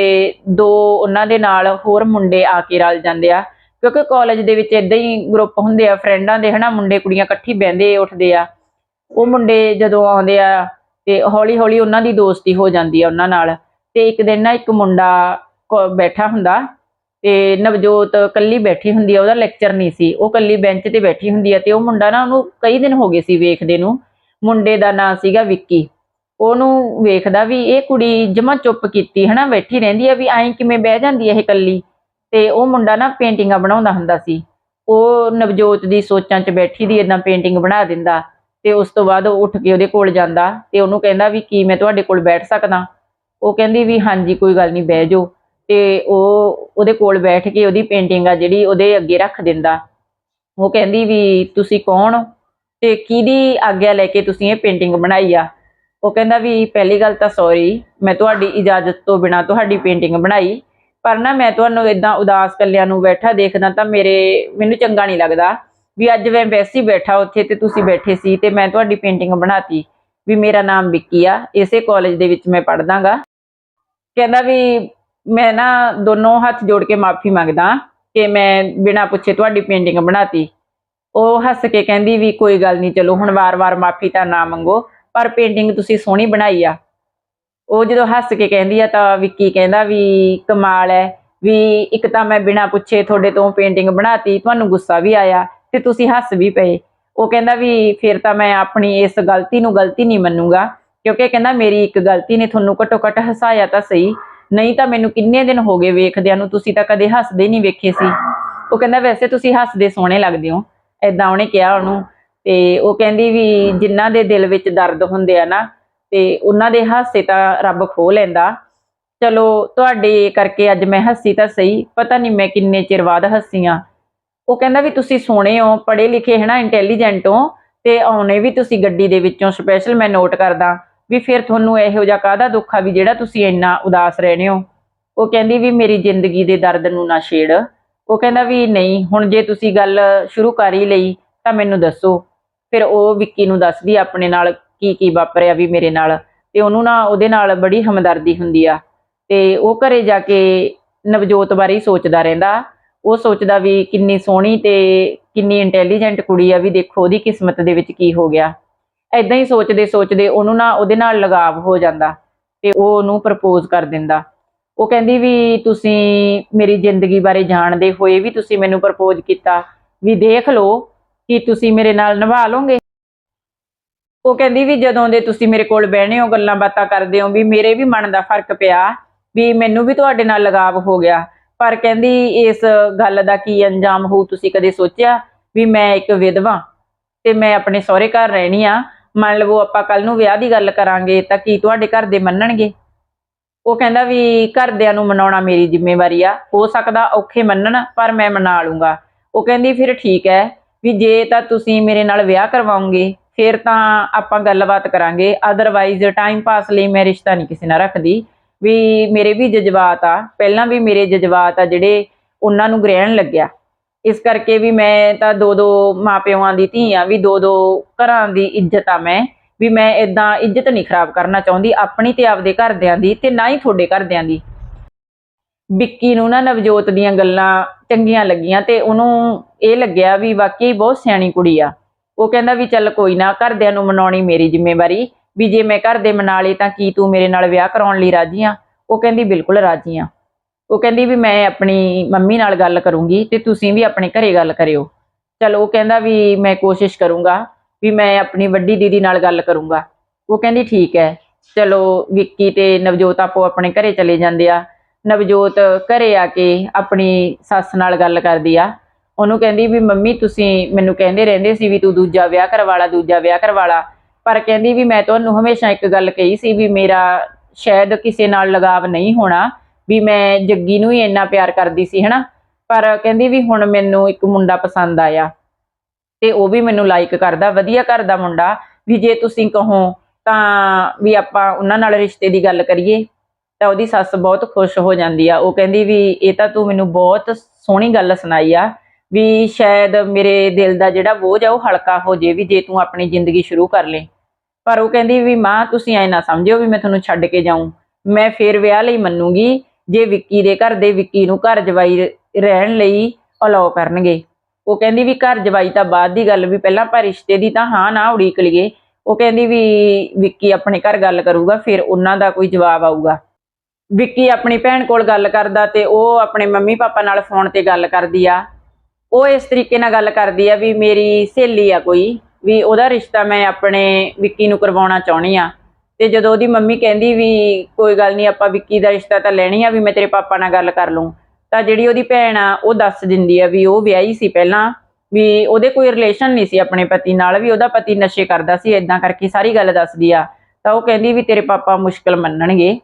ਦੋ ਉਹਨਾਂ ਦੇ ਨਾਲ ਹੋਰ ਮੁੰਡੇ ਆ ਕੇ ਰਲ ਜਾਂਦੇ ਆ, ਕਿਉਂਕਿ ਕਾਲਜ ਦੇ ਵਿੱਚ ਇਦਾਂ ਹੀ ਗਰੁੱਪ ਹੁੰਦੇ ਆ ਫਰੈਂਡਾਂ ਦੇ ਹਨਾ, ਮੁੰਡੇ ਕੁੜੀਆਂ ਇਕੱਠੀ ਬਹਿੰਦੇ, ਉੱਠਦੇ ਆ। ਉਹ ਮੁੰਡੇ ਜਦੋਂ ਆਉਂਦੇ ਆ ਤੇ ਹੌਲੀ ਹੌਲੀ ਉਹਨਾਂ ਦੀ ਦੋਸਤੀ ਹੋ ਜਾਂਦੀ ਆ ਉਹਨਾਂ ਨਾਲ। ਤੇ ਇੱਕ ਦਿਨ ਨਾ ਇੱਕ ਮੁੰਡਾ ਬੈਠਾ ਹੁੰਦਾ ਤੇ ਨਵਜੋਤ ਕੱਲੀ ਬੈਠੀ ਹੁੰਦੀ ਆ, ਉਹਦਾ ਲੈਕਚਰ ਨਹੀਂ ਸੀ। ਉਹ ਕੱਲੀ ਬੈਂਚ ਤੇ ਬੈਠੀ ਹੁੰਦੀ ਆ ਤੇ ਉਹ ਮੁੰਡਾ ਨਾ ਉਹਨੂੰ ਕਈ ਦਿਨ ਹੋ ਗਏ ਸੀ ਵੇਖਦੇ ਨੂੰ। ਮੁੰਡੇ ਦਾ ਨਾਂ ਸੀਗਾ ਵਿੱਕੀ। ਉਹਨੂੰ ਵੇਖਦਾ ਵੀ ਇਹ ਕੁੜੀ ਜਮਾ ਚੁੱਪ ਕੀਤੀ, ਹਨਾ, ਬੈਠੀ ਰਹਿੰਦੀ ਆ ਵੀ ਐਂ ਕਿਵੇਂ ਬਹਿ ਜਾਂਦੀ ਆ ਇਹ ਇਕੱਲੀ। ਤੇ ਉਹ ਮੁੰਡਾ ਨਾ ਪੇਂਟਿੰਗਾਂ ਬਣਾਉਂਦਾ ਹੁੰਦਾ ਸੀ। ਉਹ ਨਵਜੋਤ ਦੀ ਸੋਚਾਂ 'ਚ ਬੈਠੀ ਦੀ ਇਦਾਂ ਪੇਂਟਿੰਗ ਬਣਾ ਦਿੰਦਾ। ਤੇ ਉਸ ਤੋਂ ਬਾਅਦ ਉਹ ਉੱਠ ਕੇ ਉਹਦੇ ਕੋਲ ਜਾਂਦਾ ਤੇ ਉਹਨੂੰ ਕਹਿੰਦਾ ਵੀ ਕੀ ਮੈਂ ਤੁਹਾਡੇ ਕੋਲ ਬੈਠ ਸਕਦਾ। ਉਹ ਕਹਿੰਦੀ ਵੀ ਹਾਂਜੀ, ਕੋਈ ਗੱਲ ਨਹੀਂ, ਬਹਿ ਜਾਓ। ਤੇ ਉਹ ਉਹਦੇ ਕੋਲ ਬੈਠ ਕੇ ਉਹਦੀ ਪੇਂਟਿੰਗ ਆ ਜਿਹੜੀ ਉਹਦੇ ਅੱਗੇ ਰੱਖ ਦਿੰਦਾ। ਉਹ ਕਹਿੰਦੀ ਵੀ ਤੁਸੀਂ ਕੌਣ ਹੋ? ਤੇ ਕਿਹਦੀ ਆਗਿਆ ਲੈ ਕੇ ਤੁਸੀਂ ਇਹ ਪੇਂਟਿੰਗ ਬਣਾਈ ਆ? ਉਹ ਕਹਿੰਦਾ ਵੀ ਪਹਿਲੀ ਗੱਲ ਤਾਂ ਸੌਰੀ ਮੈਂ ਤੁਹਾਡੀ ਇਜਾਜ਼ਤ ਤੋਂ ਬਿਨਾ ਤੁਹਾਡੀ ਪੇਂਟਿੰਗ ਬਣਾਈ, ਪਰ ਨਾ ਮੈਂ ਤੁਹਾਨੂੰ ਇਦਾਂ ਉਦਾਸ ਕੱਲਿਆਂ ਨੂੰ ਬੈਠਾ ਦੇਖਦਾ ਤਾਂ ਮੇਰੇ, ਮੈਨੂੰ ਚੰਗਾ ਨਹੀਂ ਲੱਗਦਾ ਵੀ ਅੱਜ ਮੈਂ ਵੈਸੇ ਬੈਠਾ ਉੱਥੇ ਤੇ ਤੁਸੀਂ ਬੈਠੇ ਸੀ ਤੇ ਮੈਂ ਤੁਹਾਡੀ ਪੇਂਟਿੰਗ ਬਣਾਤੀ, ਵੀ ਮੇਰਾ ਨਾਮ ਵਿੱਕੀ ਆ, ਇਸੇ ਕਾਲਜ ਦੇ ਵਿੱਚ ਮੈਂ ਪੜ੍ਹਦਾਗਾ। ਕਹਿੰਦਾ ਵੀ ਮੈਂ ਨਾ ਦੋਨੋਂ ਹੱਥ ਜੋੜ ਕੇ ਮਾਫੀ ਮੰਗਦਾ ਕਿ ਮੈਂ ਬਿਨਾਂ ਪੁੱਛੇ ਤੁਹਾਡੀ ਪੇਂਟਿੰਗ ਬਣਾਤੀ। ਉਹ ਹੱਸ ਕੇ ਕਹਿੰਦੀ ਵੀ ਕੋਈ ਗੱਲ ਨਹੀਂ, ਚਲੋ ਹੁਣ ਵਾਰ-ਵਾਰ ਮਾਫੀ ਤਾਂ ਨਾ ਮੰਗੋ ਪਰ ਪੇਂਟਿੰਗ ਤੁਸੀਂ ਸੋਹਣੀ ਬਣਾਈ ਆ। ਉਹ ਜਦੋਂ ਹੱਸ ਕੇ ਕਹਿੰਦੀ ਆ ਤਾਂ ਵਿੱਕੀ ਕਹਿੰਦਾ ਵੀ ਕਮਾਲ ਹੈ ਵੀ ਇੱਕ ਤਾਂ ਮੈਂ ਬਿਨਾਂ ਪੁੱਛੇ ਤੁਹਾਡੇ ਤੋਂ ਪੇਂਟਿੰਗ ਬਣਾਤੀ, ਤੁਹਾਨੂੰ ਗੁੱਸਾ ਵੀ ਆਇਆ ਤੇ ਤੁਸੀਂ ਹੱਸ ਵੀ ਪਏ। ਉਹ ਕਹਿੰਦਾ ਵੀ ਫਿਰ ਤਾਂ ਮੈਂ ਆਪਣੀ ਇਸ ਗਲਤੀ ਨੂੰ ਗਲਤੀ ਨਹੀਂ ਮੰਨੂਗਾ, ਕਿਉਂਕਿ ਕਹਿੰਦਾ ਮੇਰੀ ਇੱਕ ਗਲਤੀ ਨੇ ਤੁਹਾਨੂੰ ਘੱਟੋ ਘੱਟ ਹਸਾਇਆ ਤਾਂ ਸਹੀ, ਨਹੀਂ ਤਾਂ ਮੈਨੂੰ ਕਿੰਨੇ ਦਿਨ ਹੋ ਗਏ ਵੇਖਦਿਆਂ ਨੂੰ ਤੁਸੀਂ ਤਾਂ ਕਦੇ ਹੱਸਦੇ ਨਹੀਂ ਵੇਖੇ ਸੀ। ਉਹ ਕਹਿੰਦਾ, ਵੈਸੇ ਤੁਸੀਂ ਹੱਸਦੇ ਸੋਹਣੇ ਲੱਗਦੇ ਹੋ। ਐਦਾਂ ਉਹਨੇ ਕਿਹਾ ਉਹਨੂੰ। ਤੇ ਉਹ ਕਹਿੰਦੀ ਵੀ ਜਿਨ੍ਹਾਂ ਦੇ ਦਿਲ ਵਿੱਚ ਦਰਦ ਹੁੰਦੇ ਆ ਨਾ, ਤੇ ਉਹਨਾਂ ਦੇ ਹਾਸੇ ਤਾਂ ਰੱਬ ਖੋ ਲੈਂਦਾ। ਚਲੋ, ਤੁਹਾਡੇ ਕਰਕੇ ਅੱਜ ਮੈਂ ਹੱਸੀ ਤਾਂ ਸਹੀ, ਪਤਾ ਨਹੀਂ ਮੈਂ ਕਿੰਨੇ ਚਿਰ ਬਾਅਦ ਹੱਸੀ ਆਂ। ਉਹ ਕਹਿੰਦਾ ਵੀ ਤੁਸੀਂ ਸੋਹਣੇ ਹੋ, ਪੜ੍ਹੇ ਲਿਖੇ ਹੈ ਨਾ ਇੰਟੈਲੀਜੈਂਟ ਹੋ, ਤੇ ਆਉਣੇ ਵੀ ਤੁਸੀਂ ਗੱਡੀ ਦੇ ਵਿੱਚੋਂ ਸਪੈਸ਼ਲ ਮੈਂ ਨੋਟ ਕਰਦਾ। ਵੀ ਫਿਰ ਤੁਹਾਨੂੰ ਇਹੋ ਜਿਹਾ ਕਾਹਦਾ ਦੁੱਖ ਆ ਵੀ ਜਿਹੜਾ ਤੁਸੀਂ ਇੰਨਾ ਉਦਾਸ ਰਹਿਣੇ ਹੋ? ਉਹ ਕਹਿੰਦੀ ਵੀ ਮੇਰੀ ਜ਼ਿੰਦਗੀ ਦੇ ਦਰਦ ਨੂੰ ਨਾ ਛੇੜ। ਉਹ ਕਹਿੰਦਾ ਵੀ ਨਹੀਂ, ਹੁਣ ਜੇ ਤੁਸੀਂ ਗੱਲ ਸ਼ੁਰੂ ਕਰ ਹੀ ਲਈ, ਤਾਂ ਮੈਨੂੰ ਦੱਸੋ। ਫਿਰ ਉਹ ਵਿੱਕੀ ਨੂੰ ਦੱਸਦੀ ਆਪਣੇ ਨਾਲ ਕੀ ਕੀ ਵਾਪਰਿਆ ਵੀ ਮੇਰੇ ਨਾਲ ਤੇ ਉਹਨੂੰ ਨਾ ਉਹਦੇ ਨਾਲ ਬੜੀ ਹਮਦਰਦੀ ਹੁੰਦੀ ਆ ਤੇ ਉਹ ਘਰੇ ਜਾ ਕੇ ਨਵਜੋਤ ਬਾਰੇ ਹੀ ਸੋਚਦਾ ਰਹਿੰਦਾ। ਉਹ ਸੋਚਦਾ ਵੀ ਕਿੰਨੀ ਸੋਹਣੀ ਤੇ ਕਿੰਨੀ ਇੰਟੈਲੀਜੈਂਟ ਕੁੜੀ ਆ ਵੀ ਦੇਖੋ ਉਹਦੀ ਕਿਸਮਤ ਦੇ ਵਿੱਚ ਕੀ ਹੋ ਗਿਆ। ਐਦਾਂ ਹੀ ਸੋਚਦੇ ਸੋਚਦੇ ਉਹਨੂੰ ਨਾ ਉਹਦੇ ਨਾਲ ਲਗਾਵ ਹੋ ਜਾਂਦਾ ਤੇ ਉਹ ਉਹਨੂੰ ਪ੍ਰਪੋਜ਼ ਕਰ ਦਿੰਦਾ। ਉਹ ਕਹਿੰਦੀ ਵੀ ਤੁਸੀਂ ਮੇਰੀ ਜ਼ਿੰਦਗੀ ਬਾਰੇ ਜਾਣਦੇ ਹੋਏ ਵੀ ਤੁਸੀਂ ਮੈਨੂੰ ਪ੍ਰਪੋਜ਼ ਕੀਤਾ। ਵੀ ਦੇਖ ਲਓ ਕੀ ਤੁਸੀਂ ਮੇਰੇ ਨਾਲ ਨਿਭਾ ਲਓਗੇ? ਉਹ ਕਹਿੰਦੀ ਵੀ ਜਦੋਂ ਦੇ ਤੁਸੀਂ ਮੇਰੇ ਕੋਲ ਬਹਿਣੇ ਹੋ, ਗੱਲਾਂ ਬਾਤਾਂ ਕਰਦੇ ਹੋ, ਵੀ ਮੇਰੇ ਵੀ ਮਨ ਦਾ ਫ਼ਰਕ ਪਿਆ, ਵੀ ਮੈਨੂੰ ਵੀ ਤੁਹਾਡੇ ਨਾਲ ਲਗਾਵ ਹੋ ਗਿਆ। ਪਰ ਕਹਿੰਦੀ ਇਸ ਗੱਲ ਦਾ ਕੀ ਅੰਜਾਮ ਹੋਊ, ਤੁਸੀਂ ਕਦੇ ਸੋਚਿਆ ਵੀ ਮੈਂ ਇੱਕ ਵਿਧਵਾ ਤੇ ਮੈਂ ਆਪਣੇ ਸਹੁਰੇ ਘਰ ਰਹਿਣੀ ਆ? ਮੰਨ ਲਵੋ ਆਪਾਂ ਕੱਲ ਨੂੰ ਵਿਆਹ ਦੀ ਗੱਲ ਕਰਾਂਗੇ, ਤਾਂ ਕੀ ਤੁਹਾਡੇ ਘਰ ਦੇ ਮੰਨਣਗੇ? ਉਹ ਕਹਿੰਦਾ ਵੀ ਘਰਦਿਆਂ ਨੂੰ ਮਨਾਉਣਾ ਮੇਰੀ ਜ਼ਿੰਮੇਵਾਰੀ ਆ। ਹੋ ਸਕਦਾ ਔਖੇ ਮੰਨਣ, ਪਰ ਮੈਂ ਮਨਾ ਲੂੰਗਾ। ਉਹ ਕਹਿੰਦੀ ਫਿਰ ਠੀਕ ਹੈ ਵੀ ਜੇ ਤਾਂ ਤੁਸੀਂ ਮੇਰੇ ਨਾਲ ਵਿਆਹ ਕਰਵਾਉਂਗੇ ਫਿਰ ਤਾਂ ਆਪਾਂ ਗੱਲਬਾਤ ਕਰਾਂਗੇ। ਅਦਰਵਾਈਜ਼ ਟਾਈਮ ਪਾਸ ਲਈ ਮੈਂ ਰਿਸ਼ਤਾ ਨਹੀਂ ਕਿਸੇ ਨਾਲ ਰੱਖਦੀ। ਵੀ ਮੇਰੇ ਵੀ ਜਜ਼ਬਾਤ ਆ, ਪਹਿਲਾਂ ਵੀ ਮੇਰੇ ਜਜ਼ਬਾਤ ਆ ਜਿਹੜੇ ਉਹਨਾਂ ਨੂੰ ਗ੍ਰਹਿਣ ਲੱਗਿਆ। ਇਸ ਕਰਕੇ ਵੀ ਮੈਂ ਤਾਂ ਦੋ ਦੋ ਮਾਪਿਆਂ ਦੀ ਧੀ ਆ, ਵੀ ਦੋ ਦੋ ਘਰਾਂ ਦੀ ਇੱਜ਼ਤ ਆ ਮੈਂ। ਵੀ ਮੈਂ ਇਦਾਂ ਇੱਜ਼ਤ ਨਹੀਂ ਖਰਾਬ ਕਰਨਾ ਚਾਹੁੰਦੀ, ਆਪਣੀ ਤੇ ਆਪਦੇ ਘਰਦਿਆਂ ਦੀ ਤੇ ਨਾ ਹੀ ਤੁਹਾਡੇ ਘਰਦਿਆਂ ਦੀ। ਵਿੱਕੀ ਨੂੰ ਨਾ ਨਵਜੋਤ ਦੀਆਂ ਗੱਲਾਂ ਚੰਗੀਆਂ ਲੱਗੀਆਂ ਤੇ ਉਹਨੂੰ ਇਹ ਲੱਗਿਆ ਵੀ ਵਾਕਈ ਬਹੁਤ ਸਿਆਣੀ ਕੁੜੀ ਆ। ਉਹ ਕਹਿੰਦਾ ਵੀ ਚੱਲ ਕੋਈ ਨਾ, ਘਰਦਿਆਂ ਨੂੰ ਮਨਾਉਣੀ ਮੇਰੀ ਜ਼ਿੰਮੇਵਾਰੀ। ਵੀ ਜੇ ਮੈਂ ਘਰ ਦੇ ਮਨਾ ਲਈ ਤਾਂ ਕੀ ਤੂੰ ਮੇਰੇ ਨਾਲ ਵਿਆਹ ਕਰਾਉਣ ਲਈ ਰਾਜੀ ਆ? ਉਹ ਕਹਿੰਦੀ ਬਿਲਕੁਲ ਰਾਜੀ ਆ। ਉਹ ਕਹਿੰਦੀ ਵੀ ਮੈਂ ਆਪਣੀ ਮੰਮੀ ਨਾਲ ਗੱਲ ਕਰੂੰਗੀ ਤੇ ਤੁਸੀਂ ਵੀ ਆਪਣੇ ਘਰੇ ਗੱਲ ਕਰਿਓ। ਚਲੋ ਉਹ ਕਹਿੰਦਾ ਵੀ ਮੈਂ ਕੋਸ਼ਿਸ਼ ਕਰੂੰਗਾ ਵੀ ਮੈਂ ਆਪਣੀ ਵੱਡੀ ਦੀਦੀ ਨਾਲ ਗੱਲ ਕਰੂੰਗਾ। ਉਹ ਕਹਿੰਦੀ ਠੀਕ ਹੈ। ਚਲੋ ਵਿੱਕੀ ਤੇ ਨਵਜੋਤ ਆਪੋ ਆਪਣੇ ਘਰੇ ਚਲੇ ਜਾਂਦੇ ਆ। ਨਵਜੋਤ ਘਰੇ ਆ ਕੇ ਆਪਣੀ ਸੱਸ ਨਾਲ ਗੱਲ ਕਰਦੀ ਆ। ਉਹਨੂੰ ਕਹਿੰਦੀ ਵੀ ਮੰਮੀ ਤੁਸੀਂ ਮੈਨੂੰ ਕਹਿੰਦੇ ਰਹਿੰਦੇ ਸੀ ਵੀ ਤੂੰ ਦੂਜਾ ਵਿਆਹ ਕਰਵਾ ਲਾ ਦੂਜਾ ਵਿਆਹ ਕਰਵਾ ਲਾ ਪਰ ਕਹਿੰਦੀ ਵੀ ਮੈਂ ਤੁਹਾਨੂੰ ਹਮੇਸ਼ਾ ਇੱਕ ਗੱਲ ਕਹੀ ਸੀ ਵੀ ਮੇਰਾ ਸ਼ਾਇਦ ਕਿਸੇ ਨਾਲ ਲਗਾਵ ਨਹੀਂ ਹੋਣਾ, ਵੀ ਮੈਂ ਜੱਗੀ ਨੂੰ ਹੀ ਇੰਨਾ ਪਿਆਰ ਕਰਦੀ ਸੀ, ਹਨਾ? ਪਰ ਕਹਿੰਦੀ ਵੀ ਹੁਣ ਮੈਨੂੰ ਇੱਕ ਮੁੰਡਾ ਪਸੰਦ ਆਇਆ ਤੇ ਉਹ ਵੀ ਮੈਨੂੰ ਲਾਈਕ ਕਰਦਾ, ਵਧੀਆ ਘਰ ਦਾ ਮੁੰਡਾ। ਵੀ ਜੇ ਤੁਸੀਂ ਕਹੋ ਤਾਂ ਵੀ ਆਪਾਂ ਉਹਨਾਂ ਨਾਲ ਰਿਸ਼ਤੇ ਦੀ ਗੱਲ ਕਰੀਏ। ਤਾਂ ਉਹਦੀ ਸੱਸ ਬਹੁਤ ਖੁਸ਼ ਹੋ ਜਾਂਦੀ ਆ। ਉਹ ਕਹਿੰਦੀ ਵੀ, ਇਹ ਤਾਂ ਤੂੰ ਮੈਨੂੰ ਬਹੁਤ ਸੋਹਣੀ ਗੱਲ ਸੁਣਾਈ ਆ ਵੀ ਸ਼ਾਇਦ ਮੇਰੇ ਦਿਲ ਦਾ ਜਿਹੜਾ ਬੋਝ ਆ, ਉਹ ਹਲਕਾ ਹੋ ਜੇ ਵੀ ਜੇ ਤੂੰ ਆਪਣੀ ਜ਼ਿੰਦਗੀ ਸ਼ੁਰੂ ਕਰ ਲੇ। ਪਰ ਉਹ ਕਹਿੰਦੀ ਵੀ, ਮਾਂ, ਤੁਸੀਂ ਐ ਨਾ ਸਮਝਿਓ ਵੀ ਮੈਂ ਤੁਹਾਨੂੰ ਛੱਡ ਕੇ ਜਾਊਂ। ਮੈਂ ਫੇਰ ਵਿਆਹ ਲਈ ਮੰਨੂਗੀ, ਜੇ ਵਿੱਕੀ ਦੇ ਘਰ ਦੇ ਵਿੱਕੀ ਨੂੰ ਘਰ ਜਵਾਈ ਰਹਿਣ ਲਈ ਅਲਾਉ ਕਰਨਗੇ। ਉਹ ਕਹਿੰਦੀ ਵੀ, ਘਰ ਜਵਾਈ ਤਾਂ ਬਾਅਦ ਦੀ ਗੱਲ ਵੀ, ਪਹਿਲਾਂ ਪਰ ਰਿਸ਼ਤੇ ਦੀ ਤਾਂ ਹਾਂ ਨਾ ਉਡੀਕ ਲਈਏ। ਉਹ ਕਹਿੰਦੀ ਵੀ, ਵਿੱਕੀ ਆਪਣੇ ਘਰ ਗੱਲ ਕਰੂਗਾ, ਫਿਰ ਉਹਨਾਂ ਦਾ ਕੋਈ ਜਵਾਬ ਆਊਗਾ। ਵਿੱਕੀ ਆਪਣੀ ਭੈਣ ਕੋਲ ਗੱਲ ਕਰਦਾ ਤੇ ਉਹ ਆਪਣੇ ਮੰਮੀ ਪਾਪਾ ਨਾਲ ਫੋਨ ਤੇ ਗੱਲ ਕਰਦੀ ਆ। ਉਹ ਇਸ ਤਰੀਕੇ ਨਾਲ ਗੱਲ ਕਰਦੀ ਆ ਵੀ ਮੇਰੀ ਸਹੇਲੀ ਆ ਕੋਈ, ਵੀ ਉਹਦਾ ਰਿਸ਼ਤਾ ਮੈਂ ਆਪਣੇ ਵਿੱਕੀ ਨੂੰ ਕਰਵਾਉਣਾ ਚਾਹੁੰਦੀ ਆ। ਤੇ ਜਦੋਂ ਉਹਦੀ ਮੰਮੀ ਕਹਿੰਦੀ ਵੀ ਕੋਈ ਗੱਲ ਨਹੀਂ, ਆਪਾਂ ਵਿੱਕੀ ਦਾ ਰਿਸ਼ਤਾ ਤਾਂ ਲੈਣੀ ਆ, ਵੀ ਮੈਂ ਤੇਰੇ ਪਾਪਾ ਨਾਲ ਗੱਲ ਕਰ ਲੂੰ ਤਾਂ ਜਿਹੜੀ ਉਹਦੀ ਭੈਣ ਆ, ਉਹ ਦੱਸ ਦਿੰਦੀ ਆ ਵੀ ਉਹ ਵਿਆਹੀ ਸੀ ਪਹਿਲਾਂ, ਵੀ ਉਹਦੇ ਕੋਈ ਰਿਲੇਸ਼ਨ ਨਹੀਂ ਸੀ ਆਪਣੇ ਪਤੀ ਨਾਲ, ਵੀ ਉਹਦਾ ਪਤੀ ਨਸ਼ੇ ਕਰਦਾ ਸੀ ਇਦਾਂ ਕਰਕੇ ਸਾਰੀ ਗੱਲ ਦੱਸਦੀ ਆ। ਤਾਂ ਉਹ ਕਹਿੰਦੀ ਵੀ ਤੇਰੇ ਪਾਪਾ ਮੁਸ਼ਕਲ ਮੰਨਣਗੇ।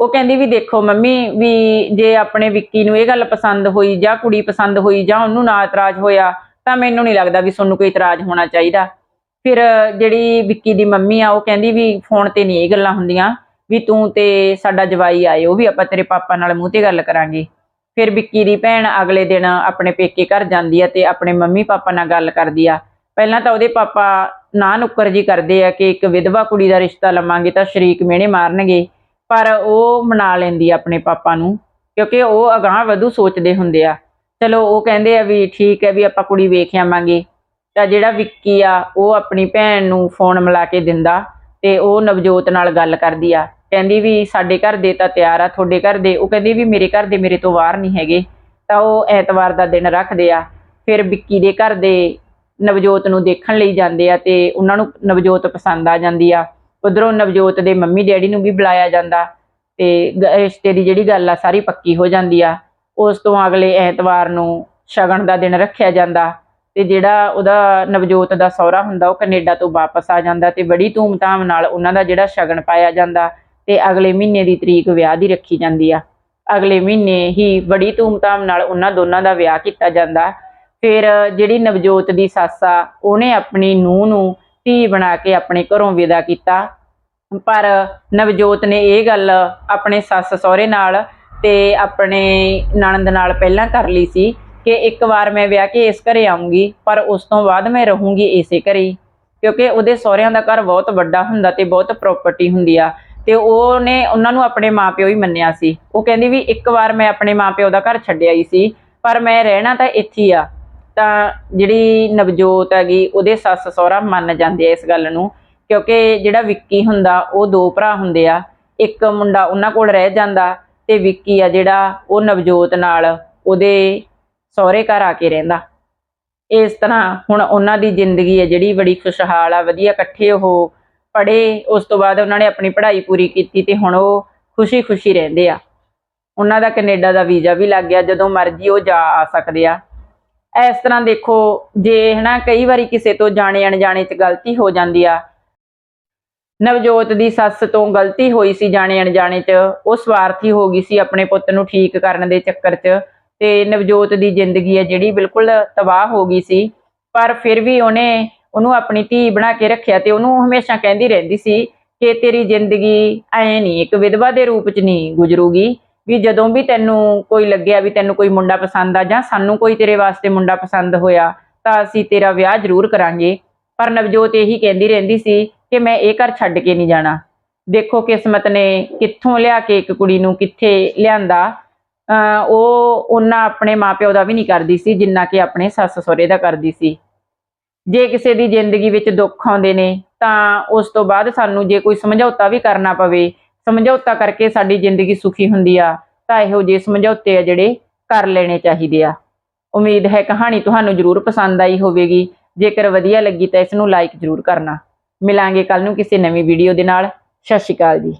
ਉਹ ਕਹਿੰਦੀ ਵੀ ਦੇਖੋ ਮੰਮੀ ਵੀ ਜੇ ਆਪਣੇ ਵਿੱਕੀ ਨੂੰ ਇਹ ਗੱਲ ਪਸੰਦ ਹੋਈ ਜਾਂ ਕੁੜੀ ਪਸੰਦ ਹੋਈ ਜਾਂ ਉਹਨੂੰ ਨਾ ਇਤਰਾਜ਼ ਹੋਇਆ, ਤਾਂ ਮੈਨੂੰ ਨਹੀਂ ਲੱਗਦਾ ਵੀ ਤੁਹਾਨੂੰ ਕੋਈ ਇਤਰਾਜ਼ ਹੋਣਾ ਚਾਹੀਦਾ। ਫਿਰ ਜਿਹੜੀ ਵਿੱਕੀ ਦੀ ਮੰਮੀ ਆ, ਉਹ ਕਹਿੰਦੀ ਵੀ ਫੋਨ ਤੇ ਨਹੀਂ ਇਹ ਗੱਲਾਂ ਹੁੰਦੀਆਂ, ਵੀ ਤੂੰ ਤੇ ਸਾਡਾ ਜਵਾਈ ਆਏ, ਉਹ ਵੀ ਆਪਾਂ ਤੇਰੇ ਪਾਪਾ ਨਾਲ ਮੂੰਹ ਤੇ ਗੱਲ ਕਰਾਂਗੇ। ਫਿਰ ਵਿੱਕੀ ਦੀ ਭੈਣ ਅਗਲੇ ਦਿਨ ਆਪਣੇ ਪੇਕੇ ਘਰ ਜਾਂਦੀ ਆ ਤੇ ਆਪਣੇ ਮੰਮੀ ਪਾਪਾ ਨਾਲ ਗੱਲ ਕਰਦੀ ਆ। ਪਹਿਲਾਂ ਤਾਂ ਉਹਦੇ ਪਾਪਾ ਨਾ ਨੁੱਕਰ ਜੀ ਕਰਦੇ ਆ ਕਿ ਇੱਕ ਵਿਧਵਾ ਕੁੜੀ ਦਾ ਰਿਸ਼ਤਾ ਲਵਾਂਗੇ ਤਾਂ ਸ਼ਰੀਕ ਮਿਹਣੇ ਮਾਰਨਗੇ। ਪਰ ਉਹ ਮਨਾ ਲੈਂਦੀ ਆ ਆਪਣੇ ਪਾਪਾ ਨੂੰ, ਕਿਉਂਕਿ ਉਹ ਅਗਾਹ ਵਧੂ ਸੋਚਦੇ ਹੁੰਦੇ ਆ। ਚਲੋ, ਉਹ ਕਹਿੰਦੇ ਆ ਵੀ ਠੀਕ ਹੈ ਵੀ ਆਪਾਂ ਕੁੜੀ ਵੇਖ ਆਵਾਂਗੇ। ਤਾਂ ਜਿਹੜਾ ਵਿੱਕੀ ਆ, ਉਹ ਆਪਣੀ ਭੈਣ ਨੂੰ ਫੋਨ ਮਿਲਾ ਕੇ ਦਿੰਦਾ ਤੇ ਉਹ ਨਵਜੋਤ ਨਾਲ ਗੱਲ ਕਰਦੀ ਆ। ਕਹਿੰਦੀ ਵੀ ਸਾਡੇ ਘਰ ਦੇ ਤਾਂ ਤਿਆਰ ਆ, ਤੁਹਾਡੇ ਘਰ ਦੇ। ਉਹ ਕਹਿੰਦੀ ਵੀ ਮੇਰੇ ਘਰ ਦੇ ਮੇਰੇ ਤੋਂ ਬਾਹਰ ਨਹੀਂ ਹੈਗੇ। ਤਾਂ ਉਹ ਐਤਵਾਰ ਦਾ ਦਿਨ ਰੱਖਦੇ ਆ। ਫਿਰ ਵਿੱਕੀ ਦੇ ਘਰ ਦੇ ਨਵਜੋਤ ਨੂੰ ਦੇਖਣ ਲਈ ਜਾਂਦੇ ਆ ਤੇ ਉਹਨਾਂ ਨੂੰ ਨਵਜੋਤ ਪਸੰਦ ਆ ਜਾਂਦੀ ਆ। ਉਧਰੋਂ ਨਵਜੋਤ ਦੇ ਮੰਮੀ ਡੈਡੀ ਨੂੰ ਵੀ ਬੁਲਾਇਆ ਜਾਂਦਾ ਤੇ ਰਿਸ਼ਤੇ ਦੀ ਜਿਹੜੀ ਗੱਲ ਆ, ਸਾਰੀ ਪੱਕੀ ਹੋ ਜਾਂਦੀ ਆ। ਉਸ ਤੋਂ ਅਗਲੇ ਐਤਵਾਰ ਨੂੰ ਸ਼ਗਨ ਦਾ ਦਿਨ ਰੱਖਿਆ ਜਾਂਦਾ ਤੇ ਜਿਹੜਾ ਉਹਦਾ ਨਵਜੋਤ ਦਾ ਸਹੁਰਾ ਹੁੰਦਾ, ਉਹ ਕੈਨੇਡਾ ਤੋਂ ਵਾਪਸ ਆ ਜਾਂਦਾ ਤੇ ਬੜੀ ਧੂਮਧਾਮ ਨਾਲ ਉਹਨਾਂ ਦਾ ਜਿਹੜਾ ਸ਼ਗਨ ਪਾਇਆ ਜਾਂਦਾ ਤੇ ਅਗਲੇ ਮਹੀਨੇ ਦੀ ਤਰੀਕ ਵਿਆਹ ਦੀ ਰੱਖੀ ਜਾਂਦੀ ਆ। ਅਗਲੇ ਮਹੀਨੇ ਹੀ ਬੜੀ ਧੂਮਧਾਮ ਨਾਲ ਉਹਨਾਂ ਦੋਨਾਂ ਦਾ ਵਿਆਹ ਕੀਤਾ ਜਾਂਦਾ। ਫਿਰ ਜਿਹੜੀ ਨਵਜੋਤ ਦੀ ਸੱਸ ਆ, ਉਹਨੇ ਆਪਣੀ ਨੂੰਹ ਨੂੰ ਧੀ ਬਣਾ ਕੇ ਆਪਣੇ ਘਰੋਂ ਵਿਦਾ ਕੀਤਾ। ਪਰ ਨਵਜੋਤ ਨੇ ਇਹ ਗੱਲ ਆਪਣੇ ਸੱਸ ਸਹੁਰੇ ਨਾਲ ਤੇ ਆਪਣੇ ਨਣਦ ਨਾਲ ਪਹਿਲਾਂ ਕਰ ਲਈ ਸੀ ਕਿ ਇੱਕ ਵਾਰ ਮੈਂ ਵਿਆਹ ਕੇ ਇਸ ਘਰੇ ਆਉਂਗੀ ਪਰ ਉਸ ਤੋਂ ਬਾਅਦ ਮੈਂ ਰਹੂੰਗੀ ਇਸੇ ਘਰੇ ਕਿਉਂਕਿ ਉਹਦੇ ਸਹੁਰਿਆਂ ਦਾ ਘਰ ਬਹੁਤ ਵੱਡਾ ਹੁੰਦਾ ਤੇ ਬਹੁਤ ਪ੍ਰਾਪਰਟੀ ਹੁੰਦੀ ਆ। ਤੇ ਉਹਨੇ ਉਹਨਾਂ ਨੂੰ ਆਪਣੇ ਮਾਪਿਓ ਹੀ ਮੰਨਿਆ ਸੀ। ਉਹ ਕਹਿੰਦੀ ਵੀ ਇੱਕ ਵਾਰ ਮੈਂ ਆਪਣੇ ਮਾਪਿਓ ਦਾ ਘਰ ਛੱਡਿਆ ਹੀ ਸੀ, ਪਰ ਮੈਂ ਰਹਿਣਾ ਤਾਂ ਇੱਥੇ ਆ। ਤਾਂ ਜਿਹੜੀ ਨਵਜੋਤ ਹੈਗੀ, ਉਹਦੇ ਸੱਸ ਸਹੁਰਾ ਮੰਨ ਜਾਂਦੇ ਆ ਇਸ ਗੱਲ ਨੂੰ, ਕਿਉਂਕਿ ਜਿਹੜਾ ਵਿੱਕੀ ਹੁੰਦਾ, ਉਹ ਦੋ ਭਰਾ ਹੁੰਦੇ ਆ। ਇੱਕ ਮੁੰਡਾ ਉਹਨਾਂ ਕੋਲ ਰਹਿ ਜਾਂਦਾ ਤੇ ਵਿੱਕੀ ਆ ਜਿਹੜਾ ਉਹ ਨਵਜੋਤ ਨਾਲ ਉਹਦੇ ਸਹੁਰੇ ਘਰ ਆ ਕੇ ਰਹਿੰਦਾ। ਇਸ ਤਰ੍ਹਾਂ ਹੁਣ ਉਹਨਾਂ ਦੀ ਜ਼ਿੰਦਗੀ ਹੈ ਜਿਹੜੀ ਬੜੀ ਖੁਸ਼ਹਾਲ ਆ, ਵਧੀਆ ਇਕੱਠੇ ਉਹ ਪੜ੍ਹੇ, ਉਸ ਤੋਂ ਬਾਅਦ ਉਹਨਾਂ ਨੇ ਆਪਣੀ ਪੜ੍ਹਾਈ ਪੂਰੀ ਕੀਤੀ ਤੇ ਹੁਣ ਉਹ ਖੁਸ਼ੀ-ਖੁਸ਼ੀ ਰਹਿੰਦੇ ਆ। ਉਹਨਾਂ ਦਾ ਕੈਨੇਡਾ ਦਾ ਵੀਜ਼ਾ ਵੀ ਲੱਗ ਗਿਆ, ਜਦੋਂ ਮਰਜ਼ੀ ਉਹ ਜਾ ਆ ਸਕਦੇ ਆ। ਇਸ ਤਰ੍ਹਾਂ ਦੇਖੋ, ਜੇ ਹਨਾ ਕਈ ਵਾਰੀ ਕਿਸੇ ਤੋਂ ਜਾਣੇ ਅਣਜਾਣੇ ਚ ਗਲਤੀ ਹੋ ਜਾਂਦੀ ਆ। ਨਵਜੋਤ ਦੀ ਸੱਸ ਤੋਂ ਗਲਤੀ ਹੋਈ ਸੀ ਜਾਣੇ ਅਣਜਾਣੇ 'ਚ, ਉਹ ਸਵਾਰਥੀ ਹੋ ਗਈ ਸੀ ਆਪਣੇ ਪੁੱਤ ਨੂੰ ਠੀਕ ਕਰਨ ਦੇ ਚੱਕਰ 'ਚ ਤੇ ਨਵਜੋਤ ਦੀ ਜ਼ਿੰਦਗੀ ਹੈ ਜਿਹੜੀ ਬਿਲਕੁਲ ਤਬਾਹ ਹੋ ਗਈ ਸੀ। ਪਰ ਫਿਰ ਵੀ ਉਹਨੇ ਉਹਨੂੰ ਆਪਣੀ ਧੀ ਬਣਾ ਕੇ ਰੱਖਿਆ ਤੇ ਉਹਨੂੰ ਹਮੇਸ਼ਾ ਕਹਿੰਦੀ ਰਹਿੰਦੀ ਸੀ ਕਿ ਤੇਰੀ ਜ਼ਿੰਦਗੀ ਐ ਨਹੀਂ, ਇੱਕ ਵਿਧਵਾ ਦੇ ਰੂਪ 'ਚ ਨਹੀਂ ਗੁਜ਼ਰੂਗੀ। ਵੀ ਜਦੋਂ ਵੀ ਤੈਨੂੰ ਕੋਈ ਲੱਗਿਆ ਵੀ ਤੈਨੂੰ ਕੋਈ ਮੁੰਡਾ ਪਸੰਦ ਆ ਜਾਂ ਸਾਨੂੰ ਕੋਈ ਤੇਰੇ ਵਾਸਤੇ ਮੁੰਡਾ ਪਸੰਦ ਹੋਇਆ, ਤਾਂ ਅਸੀਂ ਤੇਰਾ ਵਿਆਹ ਜ਼ਰੂਰ ਕਰਾਂਗੇ। ਪਰ ਨਵਜੋਤ ਇਹੀ ਕਹਿੰਦੀ ਰਹਿੰਦੀ ਸੀ ਕਿ ਮੈਂ ਇਹ ਘਰ ਛੱਡ ਕੇ ਨਹੀਂ ਜਾਣਾ। ਦੇਖੋ ਕਿਸਮਤ ਨੇ ਕਿੱਥੋਂ ਲਿਆ ਕੇ ਇੱਕ ਕੁੜੀ ਨੂੰ, ਕਿੱਥੇ ਲਿਆਂਦਾ। ਅਹ ਉਹ ਉਹਨਾਂ ਆਪਣੇ ਮਾਪਿਓ ਦਾ ਵੀ ਨਹੀਂ ਕਰਦੀ ਸੀ, ਜਿੰਨਾ ਕਿ ਆਪਣੇ ਸੱਸ ਸਹੁਰੇ ਦਾ ਕਰਦੀ ਸੀ। ਜੇ ਕਿਸੇ ਦੀ ਜ਼ਿੰਦਗੀ ਵਿੱਚ ਦੁੱਖ ਆਉਂਦੇ ਨੇ, ਤਾਂ ਉਸ ਤੋਂ ਬਾਅਦ ਸਾਨੂੰ ਜੇ ਕੋਈ ਸਮਝੌਤਾ ਵੀ ਕਰਨਾ ਪਵੇ ਸਮਝੌਤਾ ਕਰਕੇ ਸਾਡੀ ਜ਼ਿੰਦਗੀ ਸੁਖੀ ਹੁੰਦੀ ਆ, ਤਾਂ ਇਹੋ ਜਿਹੇ ਸਮਝੌਤੇ ਆ ਜਿਹੜੇ ਕਰ ਲੈਣੇ ਚਾਹੀਦੇ ਆ। ਉਮੀਦ ਹੈ ਕਹਾਣੀ ਤੁਹਾਨੂੰ ਜ਼ਰੂਰ ਪਸੰਦ ਆਈ ਹੋਵੇਗੀ। ਜੇਕਰ ਵਧੀਆ ਲੱਗੀ ਤਾਂ ਇਸ ਨੂੰ ਲਾਈਕ ਜ਼ਰੂਰ ਕਰਨਾ। ਮਿਲਾਂਗੇ ਕੱਲ ਨੂੰ ਕਿਸੇ ਨਵੀਂ ਵੀਡੀਓ ਦੇ ਨਾਲ। ਸਤਿ ਸ਼੍ਰੀ ਅਕਾਲ ਜੀ।